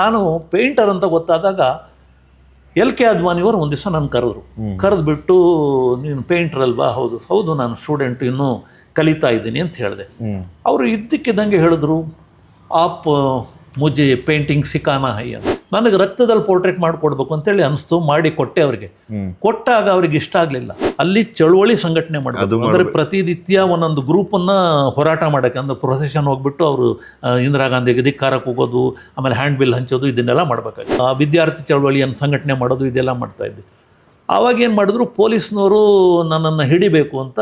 ನಾನು ಪೇಂಟರ್ ಅಂತ ಗೊತ್ತಾದಾಗ ಎಲ್ ಕೆ ಅದ್ವಾನಿಯವರು ಒಂದು ದಿವಸ ನಾನು ಕರೆದ್ರು. ಕರೆದ್ಬಿಟ್ಟು ನೀನು ಪೇಂಟರ್ ಅಲ್ವಾ? ಹೌದು. ಹೌದು ನಾನು ಸ್ಟೂಡೆಂಟ್ ಇನ್ನೂ ಕಲಿತಾ ಇದ್ದೀನಿ ಅಂತ ಹೇಳಿದೆ. ಅವರು ಇದ್ದಕ್ಕಿದ್ದಂಗೆ ಹೇಳಿದ್ರು ಆಪ್ ಮುಜೆ ಪೇಂಟಿಂಗ್ ಸಿಕಾನ ಹೈ ಅಂತ. ನನಗೆ ರಕ್ತದಲ್ಲಿ ಪೋರ್ಟ್ರೇಟ್ ಮಾಡಿಕೊಡ್ಬೇಕು ಅಂತೇಳಿ ಅನಿಸ್ತು ಮಾಡಿ ಕೊಟ್ಟೆ ಅವರಿಗೆ. ಕೊಟ್ಟಾಗ ಅವ್ರಿಗೆ ಇಷ್ಟ ಆಗಲಿಲ್ಲ. ಅಲ್ಲಿ ಚಳುವಳಿ ಸಂಘಟನೆ ಮಾಡಬೇಕು. ಅಂದರೆ ಪ್ರತಿನಿತ್ಯ ಒಂದೊಂದು ಗ್ರೂಪನ್ನು ಹೋರಾಟ ಮಾಡೋಕ್ಕೆ ಅಂದ್ರೆ ಪ್ರೊಸೆಷನ್ ಹೋಗ್ಬಿಟ್ಟು ಅವರು ಇಂದಿರಾ ಗಾಂಧಿಗೆ ಧಿಕ್ಕಾರಕ್ಕೆ ಹೋಗೋದು ಆಮೇಲೆ ಹ್ಯಾಂಡ್ ಬಿಲ್ ಹಂಚೋದು ಇದನ್ನೆಲ್ಲ ಮಾಡಬೇಕಾಗಿತ್ತು. ಆ ವಿದ್ಯಾರ್ಥಿ ಚಳುವಳಿಯನ್ನು ಸಂಘಟನೆ ಮಾಡೋದು ಇದೆಲ್ಲ ಮಾಡ್ತಾ ಇದ್ದೆ. ಆವಾಗ ಏನು ಮಾಡಿದ್ರು ಪೊಲೀಸ್ನವರು ನನ್ನನ್ನು ಹಿಡಿಬೇಕು ಅಂತ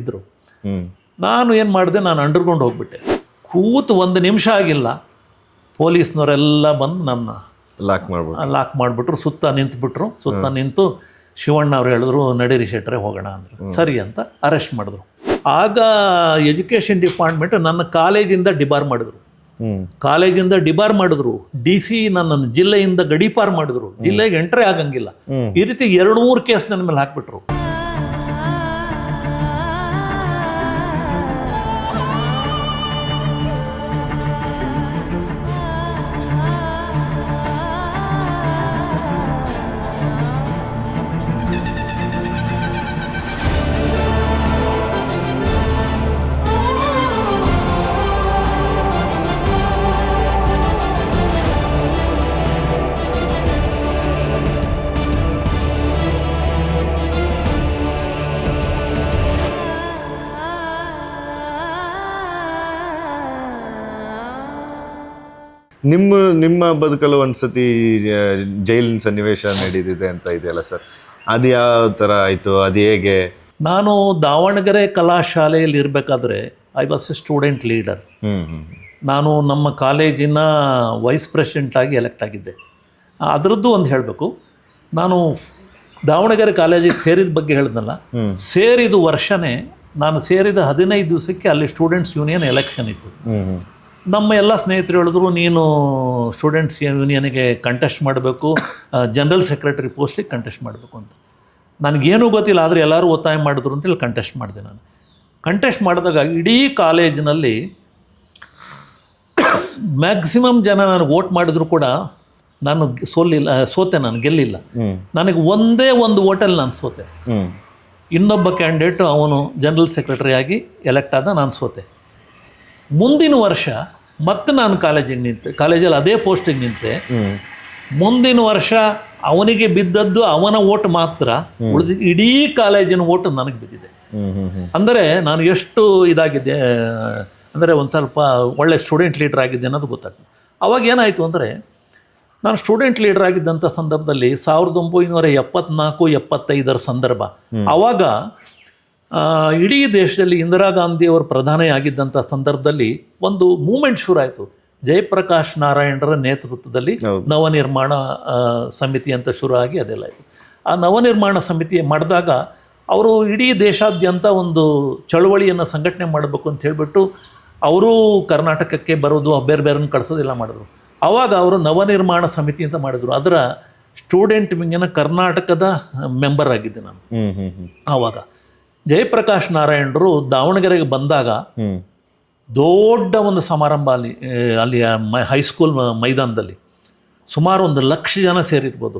ಇದ್ದರು ನಾನು ಏನು ಮಾಡಿದೆ ನಾನು ಅಂಡರ್ಗ್ರೌಂಡ್ ಹೋಗ್ಬಿಟ್ಟೆ. ಕೂತು ಒಂದು ನಿಮಿಷ ಆಗಿಲ್ಲ. ಪೊಲೀಸ್ನವರೆಲ್ಲ ಬಂದು ನನ್ನ ಲಾಕ್ ಮಾಡ್ಬಿಟ್ಟು ಲಾಕ್ ಮಾಡಿಬಿಟ್ರು. ಸುತ್ತ ನಿಂತುಬಿಟ್ರು. ಸುತ್ತ ನಿಂತು ಶಿವಣ್ಣ ಅವ್ರು ಹೇಳಿದ್ರು ನಡೀರಿ ಶೆಟ್ರೆ ಹೋಗೋಣ ಅಂದರು. ಸರಿ ಅಂತ ಅರೆಸ್ಟ್ ಮಾಡಿದ್ರು. ಆಗ ಎಜುಕೇಷನ್ ಡಿಪಾರ್ಟ್ಮೆಂಟ್ ನನ್ನ ಕಾಲೇಜಿಂದ ಡಿಬಾರ್ ಮಾಡಿದ್ರು. ಕಾಲೇಜಿಂದ ಡಿಬಾರ್ ಮಾಡಿದ್ರು. ಡಿ ಸಿ ನನ್ನ ಜಿಲ್ಲೆಯಿಂದ ಗಡೀಪಾರ್ ಮಾಡಿದ್ರು. ಜಿಲ್ಲೆಗೆ ಎಂಟ್ರಿ ಆಗಂಗಿಲ್ಲ. ಈ ರೀತಿ ಎರಡು ಮೂರು ಕೇಸ್ ನನ್ನ ಮೇಲೆ ಹಾಕ್ಬಿಟ್ರು. ನಿಮ್ಮ ನಿಮ್ಮ ಬದುಕಲ್ಲೂ ಒಂದ್ಸತಿ ಸತಿ ಜೈಲಿನ ಸನ್ನಿವೇಶ ನಡೀತಿದೆ ಅಂತ ಇದೆಯಲ್ಲ ಸರ್? ಅದು ಯಾವ ಥರ ಆಯಿತು? ಅದು ಹೇಗೆ? ನಾನು ದಾವಣಗೆರೆ ಕಲಾಶಾಲೆಯಲ್ಲಿ ಇರಬೇಕಾದ್ರೆ I was a student leader ನಾನು ನಮ್ಮ ಕಾಲೇಜಿನ ವೈಸ್ ಪ್ರೆಸಿಡೆಂಟ್ ಆಗಿ ಎಲೆಕ್ಟ್ ಆಗಿದ್ದೆ. ಅದರದ್ದು ಒಂದು ಹೇಳಬೇಕು. ನಾನು ದಾವಣಗೆರೆ ಕಾಲೇಜಿಗೆ ಸೇರಿದ ಬಗ್ಗೆ ಹೇಳಿದ್ನಲ್ಲ. ಸೇರಿದ ವರ್ಷನೇ ನಾನು ಸೇರಿದ ಹದಿನೈದು ದಿವಸಕ್ಕೆ ಅಲ್ಲಿ ಸ್ಟೂಡೆಂಟ್ಸ್ ಯೂನಿಯನ್ ಎಲೆಕ್ಷನ್ ಇತ್ತು. ನಮ್ಮ ಎಲ್ಲ ಸ್ನೇಹಿತರು ಹೇಳಿದ್ರು ನೀನು ಸ್ಟೂಡೆಂಟ್ಸ್ ಯೂನಿಯನ್ಗೆ ಕಂಟೆಸ್ಟ್ ಮಾಡಬೇಕು ಜನರಲ್ ಸೆಕ್ರೆಟರಿ ಪೋಸ್ಟಿಗೆ ಕಂಟೆಸ್ಟ್ ಮಾಡಬೇಕು ಅಂತ. ನನಗೇನೂ ಗೊತ್ತಿಲ್ಲ ಆದರೆ ಎಲ್ಲರೂ ಒತ್ತಾಯ ಮಾಡಿದ್ರು ಅಂತೇಳಿ ಕಂಟೆಸ್ಟ್ ಮಾಡಿದೆ ನಾನು. ಕಂಟೆಸ್ಟ್ ಮಾಡಿದಾಗ ಇಡೀ ಕಾಲೇಜಿನಲ್ಲಿ ಮ್ಯಾಕ್ಸಿಮಮ್ ಜನ ನನಗೆ ಓಟ್ ಮಾಡಿದ್ರು ಕೂಡ ನಾನು ಸೋಲಿಲ್ಲ ಸೋತೆ ನಾನು ಗೆಲ್ಲಿಲ್ಲ. ನನಗೆ ಒಂದೇ ಒಂದು ಓಟಲ್ಲಿ ನಾನು ಸೋತೆ. ಇನ್ನೊಬ್ಬ ಕ್ಯಾಂಡಿಡೇಟು ಅವನು ಜನರಲ್ ಸೆಕ್ರೆಟರಿ ಆಗಿ ಎಲೆಕ್ಟ್ ಆದ ನಾನು ಸೋತೆ. ಮುಂದಿನ ವರ್ಷ ಮತ್ತೆ ನಾನು ಕಾಲೇಜಿಗೆ ನಿಂತೆ ಕಾಲೇಜಲ್ಲಿ ಅದೇ ಪೋಸ್ಟಿಗೆ ನಿಂತೆ. ಮುಂದಿನ ವರ್ಷ ಅವನಿಗೆ ಬಿದ್ದದ್ದು ಅವನ ಓಟ್ ಮಾತ್ರ ಉಳಿದ ಇಡೀ ಕಾಲೇಜಿನ ಓಟ್ ನನಗೆ ಬಿದ್ದಿದೆ. ಅಂದರೆ ನಾನು ಎಷ್ಟು ಇದಾಗಿದ್ದೆ ಅಂದರೆ ಒಂದು ಸ್ವಲ್ಪ ಒಳ್ಳೆ ಸ್ಟೂಡೆಂಟ್ ಲೀಡರ್ ಆಗಿದ್ದೆ ಅನ್ನೋದು ಗೊತ್ತಾಗ್ತದೆ. ಅವಾಗ ಏನಾಯಿತು ಅಂದರೆ ನಾನು ಸ್ಟೂಡೆಂಟ್ ಲೀಡರ್ ಆಗಿದ್ದಂಥ ಸಂದರ್ಭದಲ್ಲಿ ಸಾವಿರದ ಒಂಬೈನೂರ ಎಪ್ಪತ್ನಾಲ್ಕು ಎಪ್ಪತ್ತೈದರ ಸಂದರ್ಭ. ಆವಾಗ ಇಡೀ ದೇಶದಲ್ಲಿ ಇಂದಿರಾ ಗಾಂಧಿಯವರು ಪ್ರಧಾನಿ ಆಗಿದ್ದಂಥ ಸಂದರ್ಭದಲ್ಲಿ ಒಂದು ಮೂಮೆಂಟ್ ಶುರು ಆಯಿತು. ಜಯಪ್ರಕಾಶ್ ನಾರಾಯಣರ ನೇತೃತ್ವದಲ್ಲಿ. ನವನಿರ್ಮಾಣ ಸಮಿತಿ ಅಂತ ಶುರು ಆಗಿ ಅದೆಲ್ಲ ಆಯಿತು. ಆ ನವನಿರ್ಮಾಣ ಸಮಿತಿ ಮಾಡಿದಾಗ ಅವರು ಇಡೀ ದೇಶಾದ್ಯಂತ ಒಂದು ಚಳವಳಿಯನ್ನು ಸಂಘಟನೆ ಮಾಡಬೇಕು ಅಂತ ಹೇಳಿಬಿಟ್ಟು ಅವರು ಕರ್ನಾಟಕಕ್ಕೆ ಬರೋದು ಬೇರೆ ಬೇರೆನ ಕಳಿಸೋದಿಲ್ಲ ಮಾಡಿದ್ರು. ಆವಾಗ ಅವರು ನವನಿರ್ಮಾಣ ಸಮಿತಿ ಅಂತ ಮಾಡಿದ್ರು. ಅದರ ಸ್ಟೂಡೆಂಟ್ ವಿಂಗಿನ ಕರ್ನಾಟಕದ ಮೆಂಬರ್ ಆಗಿದ್ದೆ ನಾನು. ಆವಾಗ ಜಯಪ್ರಕಾಶ್ ನಾರಾಯಣರು ದಾವಣಗೆರೆಗೆ ಬಂದಾಗ ದೊಡ್ಡ ಒಂದು ಸಮಾರಂಭ ಅಲ್ಲಿ ಅಲ್ಲಿ ಹೈಸ್ಕೂಲ್ ಮೈದಾನದಲ್ಲಿ. ಸುಮಾರು ಒಂದು ಲಕ್ಷ ಜನ ಸೇರಿರ್ಬೋದು.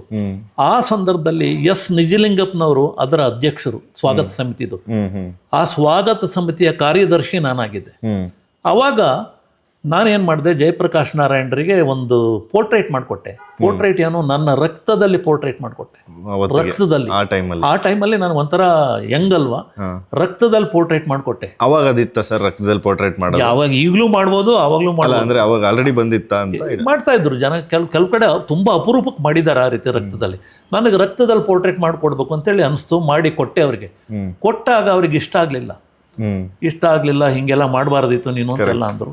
ಆ ಸಂದರ್ಭದಲ್ಲಿ ಎಸ್ ನಿಜಲಿಂಗಪ್ಪನವರು ಅದರ ಅಧ್ಯಕ್ಷರು ಸ್ವಾಗತ ಸಮಿತಿದು. ಆ ಸ್ವಾಗತ ಸಮಿತಿಯ ಕಾರ್ಯದರ್ಶಿ ನಾನಾಗಿದ್ದೆ. ಅವಾಗ ಆವಾಗ ನಾನೇನು ಮಾಡಿದೆ ಜಯಪ್ರಕಾಶ್ ನಾರಾಯಣರಿಗೆ ಒಂದು ಪೋರ್ಟ್ರೇಟ್ ಮಾಡಿಕೊಟ್ಟೆ. ಪೋರ್ಟ್ರೇಟ್ ಏನು ನನ್ನ ರಕ್ತದಲ್ಲಿ ಪೋರ್ಟ್ರೇಟ್ ಮಾಡಿಕೊಟ್ಟೆ. ರಕ್ತದಲ್ಲಿ. ಆ ಟೈಮಲ್ಲಿ. ಆ ಟೈಮಲ್ಲಿ ನಾನು ಒಂಥರ ಯಂಗ್ ಅಲ್ವಾ ರಕ್ತದಲ್ಲಿ ಪೋರ್ಟ್ರೇಟ್ ಮಾಡಿಕೊಟ್ಟೆ. ಅವಾಗ ಅದಿತ್ತ ಸರ್ ರಕ್ತದಲ್ಲಿ ಪೋರ್ಟ್ರೇಟ್ ಮಾಡಿ ಯಾವಾಗ ಈಗಲೂ ಮಾಡ್ಬೋದು ಅವಾಗಲೂ ಮಾಡಲ್ಲ ಅಂದ್ರೆ ಅವಾಗ ಆಲ್ರೆಡಿ ಬಂದಿತ್ತ ಅಂತ ಮಾಡ್ತಾ ಇದ್ರು ಜನ ಕೆಲ್ ಕೆಲವು ಕಡೆ ತುಂಬ ಅಪರೂಪಕ್ಕೆ ಮಾಡಿದ್ದಾರೆ ಆ ರೀತಿ ರಕ್ತದಲ್ಲಿ. ನನಗೆ ರಕ್ತದಲ್ಲಿ ಪೋರ್ಟ್ರೇಟ್ ಮಾಡಿಕೊಡ್ಬೇಕು ಅಂತೇಳಿ ಅನಿಸ್ತು ಮಾಡಿ ಕೊಟ್ಟೆ ಅವ್ರಿಗೆ. ಕೊಟ್ಟಾಗ ಅವ್ರಿಗೆ ಇಷ್ಟ ಆಗಲಿಲ್ಲ. ಇಷ್ಟ ಆಗಲಿಲ್ಲ ಹಿಂಗೆಲ್ಲ ಮಾಡಬಾರ್ದಿತ್ತು ನೀನು ಅಂತೆಲ್ಲ ಅಂದರು.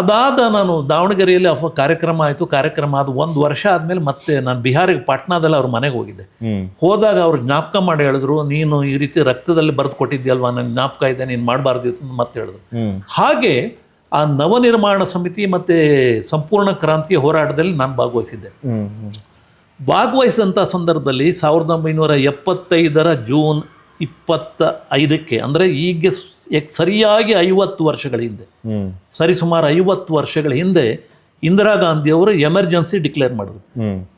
ಅದಾದ ನಾನು ದಾವಣಗೆರೆಯಲ್ಲಿ ಅಫ ಕಾರ್ಯಕ್ರಮ ಆಯಿತು ಕಾರ್ಯಕ್ರಮ ಅದು ಒಂದು ವರ್ಷ ಆದಮೇಲೆ ಮತ್ತೆ ನಾನು ಬಿಹಾರಿಗೆ ಪಾಟ್ನಾದಲ್ಲಿ ಅವ್ರ ಮನೆಗೆ ಹೋಗಿದ್ದೆ. ಹೋದಾಗ ಅವ್ರು ಜ್ಞಾಪಕ ಮಾಡಿ ಹೇಳಿದ್ರು ನೀನು ಈ ರೀತಿ ರಕ್ತದಲ್ಲಿ ಬರೆದು ಕೊಟ್ಟಿದ್ಯಲ್ವಾ ನನ್ನ ಜ್ಞಾಪಕ ಇದೆ ನೀನು ಮಾಡಬಾರ್ದಿತ್ತು ಅಂತ ಮತ್ತೆ ಹೇಳಿದ್ರು. ಹಾಗೆ ಆ ನವನಿರ್ಮಾಣ ಸಮಿತಿ ಮತ್ತು ಸಂಪೂರ್ಣ ಕ್ರಾಂತಿ ಹೋರಾಟದಲ್ಲಿ ನಾನು ಭಾಗವಹಿಸಿದ್ದೆ. ಭಾಗವಹಿಸಿದಂಥ ಸಂದರ್ಭದಲ್ಲಿ ಸಾವಿರದ ಒಂಬೈನೂರ ಎಪ್ಪತ್ತೈದರ ಜೂನ್ ಇಪ್ಪತ್ತ ಐದಕ್ಕೆ ಅಂದರೆ ಈಗ ಸರಿಯಾಗಿ ಐವತ್ತು ವರ್ಷಗಳ ಹಿಂದೆ ಸರಿಸುಮಾರು ಐವತ್ತು ವರ್ಷಗಳ ಹಿಂದೆ ಇಂದಿರಾ ಗಾಂಧಿಯವರು ಎಮರ್ಜೆನ್ಸಿ ಡಿಕ್ಲೇರ್ ಮಾಡಿದ್ರು.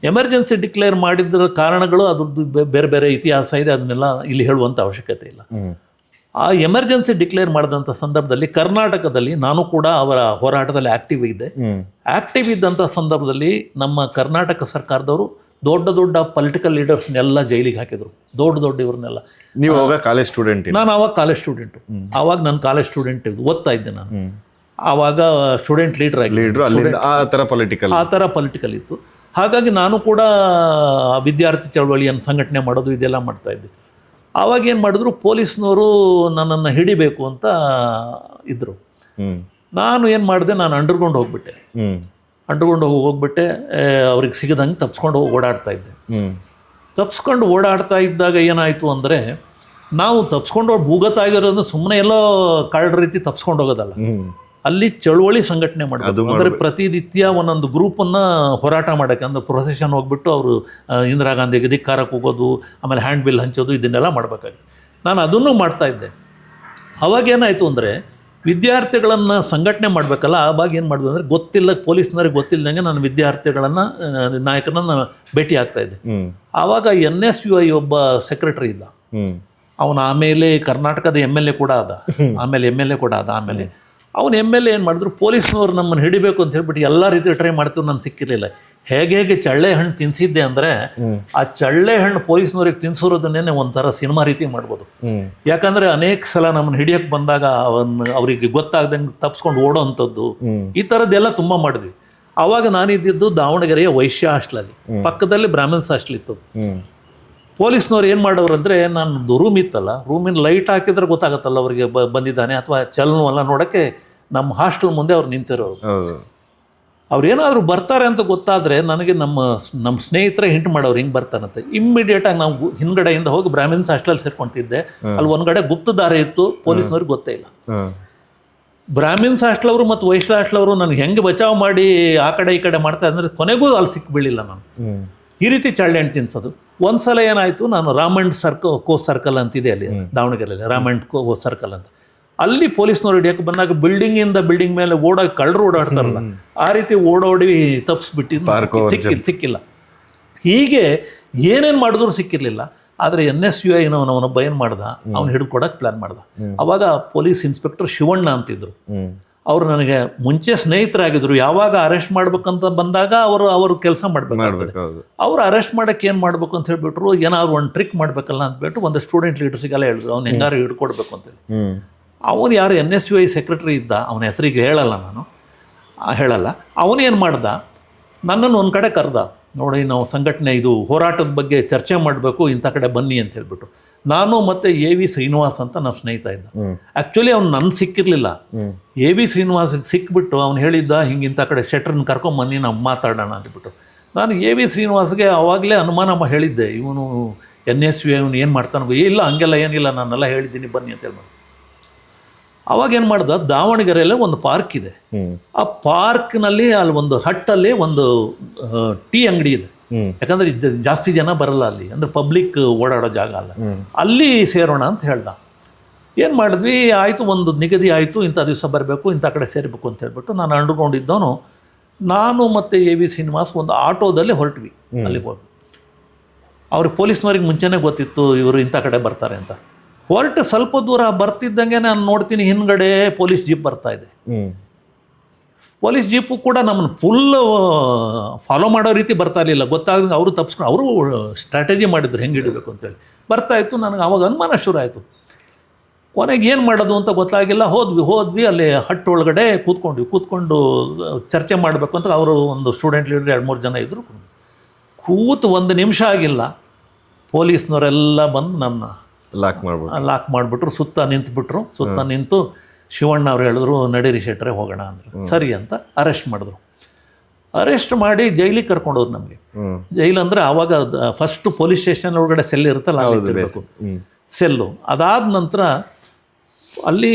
ಎಮರ್ಜೆನ್ಸಿ ಡಿಕ್ಲೇರ್ ಮಾಡಿದ್ರ ಕಾರಣಗಳು ಅದ್ರದ್ದು ಬೇರೆ ಬೇರೆ ಇತಿಹಾಸ ಇದೆ ಅದನ್ನೆಲ್ಲ ಇಲ್ಲಿ ಹೇಳುವಂಥ ಅವಶ್ಯಕತೆ ಇಲ್ಲ. ಆ ಎಮರ್ಜೆನ್ಸಿ ಡಿಕ್ಲೇರ್ ಮಾಡಿದಂಥ ಸಂದರ್ಭದಲ್ಲಿ ಕರ್ನಾಟಕದಲ್ಲಿ ನಾನು ಕೂಡ ಅವರ ಹೋರಾಟದಲ್ಲಿ ಆಕ್ಟಿವ್ ಇದ್ದೆ. ಆಕ್ಟಿವ್ ಆ್ಯಕ್ಟಿವ್ ಇದ್ದಂಥ ಸಂದರ್ಭದಲ್ಲಿ ನಮ್ಮ ಕರ್ನಾಟಕ ಸರ್ಕಾರದವರು ದೊಡ್ಡ ದೊಡ್ಡ ಪೊಲಿಟಿಕಲ್ ಲೀಡರ್ಸ್ನೆಲ್ಲ ಜೈಲಿಗೆ ಹಾಕಿದರು. ದೊಡ್ಡ ದೊಡ್ಡ ಇವ್ರನ್ನೆಲ್ಲ. ನೀವು ಅವಾಗ ಕಾಲೇಜ್ ಸ್ಟೂಡೆಂಟ್ ನಾನು ಅವಾಗ ಕಾಲೇಜ್ ಸ್ಟೂಡೆಂಟು ಅವಾಗ ನಾನು ಕಾಲೇಜ್ ಸ್ಟೂಡೆಂಟ್ ಓದ್ತಾ ಇದ್ದೆ ನಾನು. ಆವಾಗ ಸ್ಟೂಡೆಂಟ್ ಲೀಡರ್ ಆಗಿ ಲೀಡ್ರು ಆ ಥರ ಪೊಲಿಟಿಕಲ್ ಆ ಥರ ಪೊಲಿಟಿಕಲ್ ಇತ್ತು. ಹಾಗಾಗಿ ನಾನು ಕೂಡ ವಿದ್ಯಾರ್ಥಿ ಚಳವಳಿಯನ್ನು ಸಂಘಟನೆ ಮಾಡೋದು ಇದೆಲ್ಲ ಮಾಡ್ತಾ ಇದ್ದೆ. ಆವಾಗ ಏನು ಮಾಡಿದ್ರು ಪೊಲೀಸ್ನವರು ನನ್ನನ್ನು ಹಿಡಿಬೇಕು ಅಂತ ಇದ್ದರು ನಾನು ಏನು ಮಾಡಿದೆ ನಾನು ಅಂಡರ್ಗ್ರೌಂಡ್ ಹೋಗ್ಬಿಟ್ಟೆ. ಅಂಡರ್ಗ್ರೌಂಡ್ ಹೋಗಿ ಹೋಗ್ಬಿಟ್ಟೆ ಅವ್ರಿಗೆ ಸಿಗದಂಗೆ ತಪ್ಸ್ಕೊಂಡು ಹೋಗಿ ಓಡಾಡ್ತಾ ಇದ್ದೆ. ತಪ್ಸ್ಕೊಂಡು ಓಡಾಡ್ತಾ ಇದ್ದಾಗ ಏನಾಯಿತು ಅಂದರೆ ನಾವು ತಪ್ಸ್ಕೊಂಡು ಭೂಗತಾಗಿರೋದು ಸುಮ್ಮನೆ ಎಲ್ಲೋ ಕಾರ್ಡ್ ರೀತಿ ತಪ್ಸ್ಕೊಂಡು ಹೋಗೋದಲ್ಲ. ಅಲ್ಲಿ ಚಳುವಳಿ ಸಂಘಟನೆ ಮಾಡೋದು ಅಂದರೆ ಪ್ರತಿನಿತ್ಯ ಒಂದೊಂದು ಗ್ರೂಪನ್ನು ಹೋರಾಟ ಮಾಡೋಕ್ಕೆ ಅಂದರೆ ಪ್ರೊಸೆಷನ್ ಹೋಗ್ಬಿಟ್ಟು ಅವರು ಇಂದಿರಾ ಗಾಂಧಿಗೆ ಧಿಕ್ಕಾರಕ್ಕೆ ಹೋಗೋದು ಆಮೇಲೆ ಹ್ಯಾಂಡ್ ಬಿಲ್ ಹಂಚೋದು ಇದನ್ನೆಲ್ಲ ಮಾಡಬೇಕಾಗಿತ್ತು. ನಾನು ಅದನ್ನು ಮಾಡ್ತಾ ಇದ್ದೆ. ಅವಾಗ ಏನಾಯಿತು ಅಂದರೆ ವಿದ್ಯಾರ್ಥಿಗಳನ್ನು ಸಂಘಟನೆ ಮಾಡಬೇಕಲ್ಲ ಆವಾಗ ಏನು ಮಾಡ್ಬೋದು ಅಂದರೆ ಗೊತ್ತಿಲ್ಲ ಪೊಲೀಸ್ನವ್ರಿಗೆ ಗೊತ್ತಿಲ್ಲದಂಗೆ ನಾನು ವಿದ್ಯಾರ್ಥಿಗಳನ್ನು ನಾಯಕನನ್ನು ಭೇಟಿ ಆಗ್ತಾ ಇದ್ದೆ. ಆವಾಗ ಎನ್ ಎಸ್ ಯು ಐ ಒಬ್ಬ ಸೆಕ್ರೆಟರಿ ಇದ್ದ. ಅವನು ಆಮೇಲೆ ಕರ್ನಾಟಕದ ಎಂ ಎಲ್ ಎ ಕೂಡ ಅದ ಆಮೇಲೆ ಎಂ ಎಲ್ ಎ ಕೂಡ ಅದ ಆಮೇಲೆ ಅವನು ಎಂ ಎಲ್ ಎ ಏನು ಮಾಡಿದ್ರು? ಪೊಲೀಸ್ನವ್ರು ನಮ್ಮನ್ನು ಹಿಡಿಬೇಕು ಅಂತ ಹೇಳ್ಬಿಟ್ಟು ಎಲ್ಲ ರೀತಿ ಟ್ರೈ ಮಾಡ್ತೀವಿ ನಾನು ಸಿಕ್ಕಿರಲಿಲ್ಲ. ಹೇಗೆ ಹೇಗೆ ಚಳ್ಳೆ ಹಣ್ಣು ತಿನ್ಸಿದ್ದೆ ಅಂದರೆ ಆ ಚಳ್ಳೆ ಹಣ್ಣು ಪೊಲೀಸ್ನವ್ರಿಗೆ ತಿನ್ಸಿರೋದನ್ನೇ ಒಂಥರ ಸಿನಿಮಾ ರೀತಿ ಮಾಡ್ಬೋದು. ಯಾಕಂದರೆ ಅನೇಕ ಸಲ ನಮ್ಮನ್ನು ಹಿಡಿಯೋಕ್ಕೆ ಬಂದಾಗ ಅವನ್ನ ಅವರಿಗೆ ಗೊತ್ತಾಗ್ದಂಗೆ ತಪ್ಸ್ಕೊಂಡು ಓಡೋ ಅಂಥದ್ದು ಈ ಥರದ್ದೆಲ್ಲ ತುಂಬ ಮಾಡಿದ್ವಿ. ಆವಾಗ ನಾನಿದ್ದಿದ್ದು ದಾವಣಗೆರೆಯ ವೈಶ್ಯ ಹಾಸ್ಟ್ಲಲ್ಲಿ. ಪಕ್ಕದಲ್ಲಿ ಬ್ರಾಹ್ಮಣ್ಸ್ ಹಾಸ್ಟ್ಲ್ ಇತ್ತು. ಪೊಲೀಸ್ನವ್ರು ಏನು ಮಾಡೋರು ಅಂದರೆ ನಾನು ರೂಮ್ ಇತ್ತಲ್ಲ ರೂಮಿನ ಲೈಟ್ ಹಾಕಿದ್ರೆ ಗೊತ್ತಾಗತ್ತಲ್ಲ ಅವರಿಗೆ ಬ ಬಂದಿದ್ದಾನೆ ಅಥವಾ ಚಲನವಲ್ಲ ನೋಡೋಕ್ಕೆ ನಮ್ಮ ಹಾಸ್ಟೆಲ್ ಮುಂದೆ ಅವ್ರು ನಿಂತಿರೋರು. ಅವ್ರು ಏನಾದರೂ ಬರ್ತಾರೆ ಅಂತ ಗೊತ್ತಾದರೆ ನನಗೆ ನಮ್ಮ ನಮ್ಮ ಸ್ನೇಹಿತರೆ ಹಿಂಟ್ ಮಾಡೋರು ಹಿಂಗೆ ಬರ್ತಾನಂತೆ. ಇಮ್ಮಿಡಿಯೇಟಾಗಿ ನಾವು ಹಿಂದ್ಗಡೆಯಿಂದ ಹೋಗಿ ಬ್ರಾಹ್ಮಿನ್ಸ್ ಹಾಸ್ಟೆಲ್ ಸೇರ್ಕೊಂತಿದ್ದೆ. ಅಲ್ಲಿ ಒಂದ್ಗಡೆ ಕಡೆ ಗುಪ್ತ ದಾರಿ ಇತ್ತು ಪೊಲೀಸ್ನವ್ರಿಗೆ ಗೊತ್ತೇ ಇಲ್ಲ. ಹ್ಮ್ ಬ್ರಾಹ್ಮಿನ್ಸ್ ಹಾಸ್ಟೆಲ್ ಅವರು ಮತ್ತು ವೈಶ್ಯ ಹಾಸ್ಟೆಲ್ ಅವರು ನನಗೆ ಹೆಂಗೆ ಬಚಾವ್ ಮಾಡಿ ಆ ಕಡೆ ಈ ಕಡೆ ಮಾಡ್ತಾ ಅಂದರೆ ಕೊನೆಗೂ ಅಲ್ಲಿ ಸಿಕ್ಕಿಬೀಳಿಲ್ಲ ನಾನು. ಈ ರೀತಿ ಚಳ್ಳೆ ಹಣ್ಣು ತಿನ್ಸೋದು. ಒಂದು ಸಲ ಏನಾಯಿತು? ನಾನು ರಾಮಂಡ್ ಸರ್ಕ ಕೋ ಸರ್ಕಲ್ ಅಂತಿದೆ ಅಲ್ಲಿ ದಾವಣಗೆರೆಯಲ್ಲಿ ರಾಮಂಡ್ ಕೋ ಸರ್ಕಲ್ ಅಂತ. ಅಲ್ಲಿ ಪೊಲೀಸ್ನವ್ರು ಹಿಡಿಯೋಕೆ ಬಂದಾಗ ಬಿಲ್ಡಿಂಗಿಂದ ಬಿಲ್ಡಿಂಗ್ ಮೇಲೆ ಓಡೋಗಿ ಕಳ್ಳರು ಓಡಾಡ್ತಾರಲ್ಲ ಆ ರೀತಿ ಓಡೋಡಿ ತಪ್ಪಿಸ್ಬಿಟ್ಟಿದ್ದು ಸಿಕ್ಕಿ ಸಿಕ್ಕಿಲ್ಲ ಸಿಕ್ಕಿಲ್ಲ. ಹೀಗೆ ಏನೇನು ಮಾಡಿದ್ರು ಸಿಕ್ಕಿರಲಿಲ್ಲ. ಆದರೆ ಎನ್ ಎಸ್ ಯು ಐನವನವನೊಬ್ಬ ಏನು ಮಾಡ್ದ? ಅವ್ನು ಹಿಡಿದು ಕೊಡೋಕೆ ಪ್ಲ್ಯಾನ್ ಮಾಡ್ದ ಅವಾಗ ಪೊಲೀಸ್ ಇನ್ಸ್ಪೆಕ್ಟರ್ ಶಿವಣ್ಣ ಅಂತಿದ್ರು. ಅವರು ನನಗೆ ಮುಂಚೆ ಸ್ನೇಹಿತರಾಗಿದ್ರು ಯಾವಾಗ ಅರೆಸ್ಟ್ ಮಾಡ್ಬೇಕಂತ ಬಂದಾಗ ಅವರು ಅವರು ಕೆಲಸ ಮಾಡಬೇಕಾಗ್ತದೆ. ಅವ್ರು ಅರೆಸ್ಟ್ ಮಾಡೋಕ್ಕೆ ಏನು ಮಾಡಬೇಕು ಅಂತ ಹೇಳಿಬಿಟ್ರು ಏನಾದ್ರು ಒಂದು ಟ್ರಿಕ್ ಮಾಡಬೇಕಲ್ಲ ಅಂದ್ಬಿಟ್ಟು ಒಂದು ಸ್ಟೂಡೆಂಟ್ ಲೀಡರ್ಸಿಗೆಲ್ಲ ಹೇಳಿದ್ರು ಅವ್ನು ಹೆಂಗಾರು ಹಿಡ್ಕೊಡ್ಬೇಕು ಅಂತೇಳಿ ಅವನು ಯಾರು N S U I secretary ಇದ್ದ ಅವನ ಹೆಸರಿಗೆ ಹೇಳಲ್ಲ ನಾನು. ಹೇಳಲ್ಲ. ಅವನೇನು ಮಾಡ್ದ ನನ್ನನ್ನು ಒಂದು ಕಡೆ ಕರೆದ. ನೋಡಿ ನಾವು ಸಂಘಟನೆ ಇದು ಹೋರಾಟದ ಬಗ್ಗೆ ಚರ್ಚೆ ಮಾಡಬೇಕು ಇಂಥ ಕಡೆ ಬನ್ನಿ ಅಂತ ಹೇಳ್ಬಿಟ್ಟು. ನಾನು ಮತ್ತು ಎ ವಿ ಶ್ರೀನಿವಾಸ್ ಅಂತ ನನ್ನ ಸ್ನೇಹಿತ ಇದ್ದ. ಆಕ್ಚುಲಿ ಆ್ಯಕ್ಚುಲಿ ಅವ್ನು ನನ್ನ ಸಿಕ್ಕಿರಲಿಲ್ಲ. ಎ ವಿ ಶ್ರೀನಿವಾಸಿಗೆ ಸಿಕ್ಬಿಟ್ಟು ಅವ್ನು ಹೇಳಿದ್ದ ಹಿಂಗೆ ಇಂಥ ಕಡೆ ಶೆಟ್ರನ್ನ ಕರ್ಕೊಂಬನ್ನಿ ನಾವು ಮಾತಾಡೋಣ ಅಂದ್ಬಿಟ್ಟು. ನಾನು ಎ ವಿ ಶ್ರೀನಿವಾಸ್ಗೆ ಆವಾಗಲೇ ಅನುಮಾನ ಹೇಳಿದ್ದೆ. ಇವನು ಎನ್ ಎಸ್ ವಿ ಇವನು ಏನು ಮಾಡ್ತಾನೋ ಇಲ್ಲ ಹಂಗೆಲ್ಲ ಏನಿಲ್ಲ ನಾನೆಲ್ಲ ಹೇಳಿದ್ದೀನಿ ಬನ್ನಿ ಅಂತ ಹೇಳಿ ಅವಾಗ ಏನು ಮಾಡ್ದ? ದಾವಣಗೆರೆಯಲ್ಲೇ ಒಂದು ಪಾರ್ಕ್ ಇದೆ. ಆ ಪಾರ್ಕ್ನಲ್ಲಿ ಅಲ್ಲಿ ಒಂದು ಹಟ್ಟಲ್ಲಿ ಒಂದು ಟೀ ಅಂಗಡಿ ಇದೆ. ಯಾಕಂದ್ರೆ ಜಾಸ್ತಿ ಜನ ಬರಲ್ಲ ಅಲ್ಲಿ. ಅಂದ್ರೆ ಪಬ್ಲಿಕ್ ಓಡಾಡೋ ಜಾಗ ಅಲ್ಲ. ಅಲ್ಲಿ ಸೇರೋಣ ಅಂತ ಹೇಳ್ದ. ಏನು ಮಾಡಿದ್ವಿ? ಆಯಿತು ಒಂದು ನಿಗದಿ ಆಯಿತು ಇಂಥ ದಿವಸ ಬರಬೇಕು ಇಂಥ ಕಡೆ ಸೇರಬೇಕು ಅಂತ ಹೇಳ್ಬಿಟ್ಟು ನಾನು ಅಂಡ್ಕೊಂಡಿದ್ದವನು. ನಾನು ಮತ್ತು ಎ ವಿ ಶ್ರೀನಿವಾಸ್ ಒಂದು ಆಟೋದಲ್ಲಿ ಹೊರಟ್ವಿ ಅಲ್ಲಿಗೆ ಹೋಗಿ. ಅವ್ರಿಗೆ ಪೊಲೀಸ್ನವ್ರಿಗೆ ಮುಂಚೆನೇ ಗೊತ್ತಿತ್ತು ಇವರು ಇಂಥ ಕಡೆ ಬರ್ತಾರೆ ಅಂತ. ಹೊರಟು ಸ್ವಲ್ಪ ದೂರ ಬರ್ತಿದ್ದಂಗೆ ನಾನು ನೋಡ್ತೀನಿ ಹಿಂದ್ಗಡೆ ಪೊಲೀಸ್ ಜೀಪ್ ಬರ್ತಾ ಇದೆ. ಪೊಲೀಸ್ ಜೀಪು ಕೂಡ ನಮ್ಮನ್ನು ಫುಲ್ ಫಾಲೋ ಮಾಡೋ ರೀತಿ ಬರ್ತಾ ಇರಲಿಲ್ಲ. ಗೊತ್ತಾಗದಂಗೆ ಅವರು ತಪ್ಸ್ಕೊಂಡು ಅವರು ಸ್ಟ್ರಾಟಜಿ ಮಾಡಿದ್ರು ಹೆಂಗೆ ಹಿಡಿಬೇಕು ಅಂತೇಳಿ. ಬರ್ತಾ ಇತ್ತು ನನಗೆ ಅವಾಗ ಅನುಮಾನ ಶುರು ಆಯಿತು. ಕೊನೆಗೆ ಏನು ಮಾಡೋದು ಅಂತ ಗೊತ್ತಾಗಿಲ್ಲ ಹೋದ್ವಿ ಹೋದ್ವಿ ಅಲ್ಲಿ ಹಟ್ಟು ಒಳಗಡೆ ಕೂತ್ಕೊಂಡ್ವಿ. ಕೂತ್ಕೊಂಡು ಚರ್ಚೆ ಮಾಡಬೇಕು ಅಂತ ಅವರು ಒಂದು ಸ್ಟೂಡೆಂಟ್ ಲೀಡರ್ ಎರಡು ಮೂರು ಜನ ಇದ್ದರು ಕೂತು ಒಂದು ನಿಮಿಷ ಆಗಿಲ್ಲ. ಪೊಲೀಸ್ನವರೆಲ್ಲ ಬಂದು ನನ್ನ ಲಾಕ್ ಮಾಡ್ಬಿಟ್ಟು ಲಾಕ್ ಮಾಡಿಬಿಟ್ರು ಸುತ್ತ ನಿಂತುಬಿಟ್ರು. ಸುತ್ತ ನಿಂತು ಶಿವಣ್ಣ ಅವ್ರು ಹೇಳಿದ್ರು ನಡೀರಿ ಶೆಟ್ರೆ ಹೋಗೋಣ ಅಂದರು. ಸರಿ ಅಂತ ಅರೆಸ್ಟ್ ಮಾಡಿದ್ರು. ಅರೆಸ್ಟ್ ಮಾಡಿ ಜೈಲಿಗೆ ಕರ್ಕೊಂಡೋದ್ರು ನಮಗೆ. ಜೈಲು ಅಂದರೆ ಆವಾಗ ಫಸ್ಟ್ ಪೊಲೀಸ್ ಸ್ಟೇಷನ್ ಒಳಗಡೆ ಸೆಲ್ ಇರುತ್ತಲ್ಲ ಸೆಲ್ಲು ಅದಾದ ನಂತರ ಅಲ್ಲಿ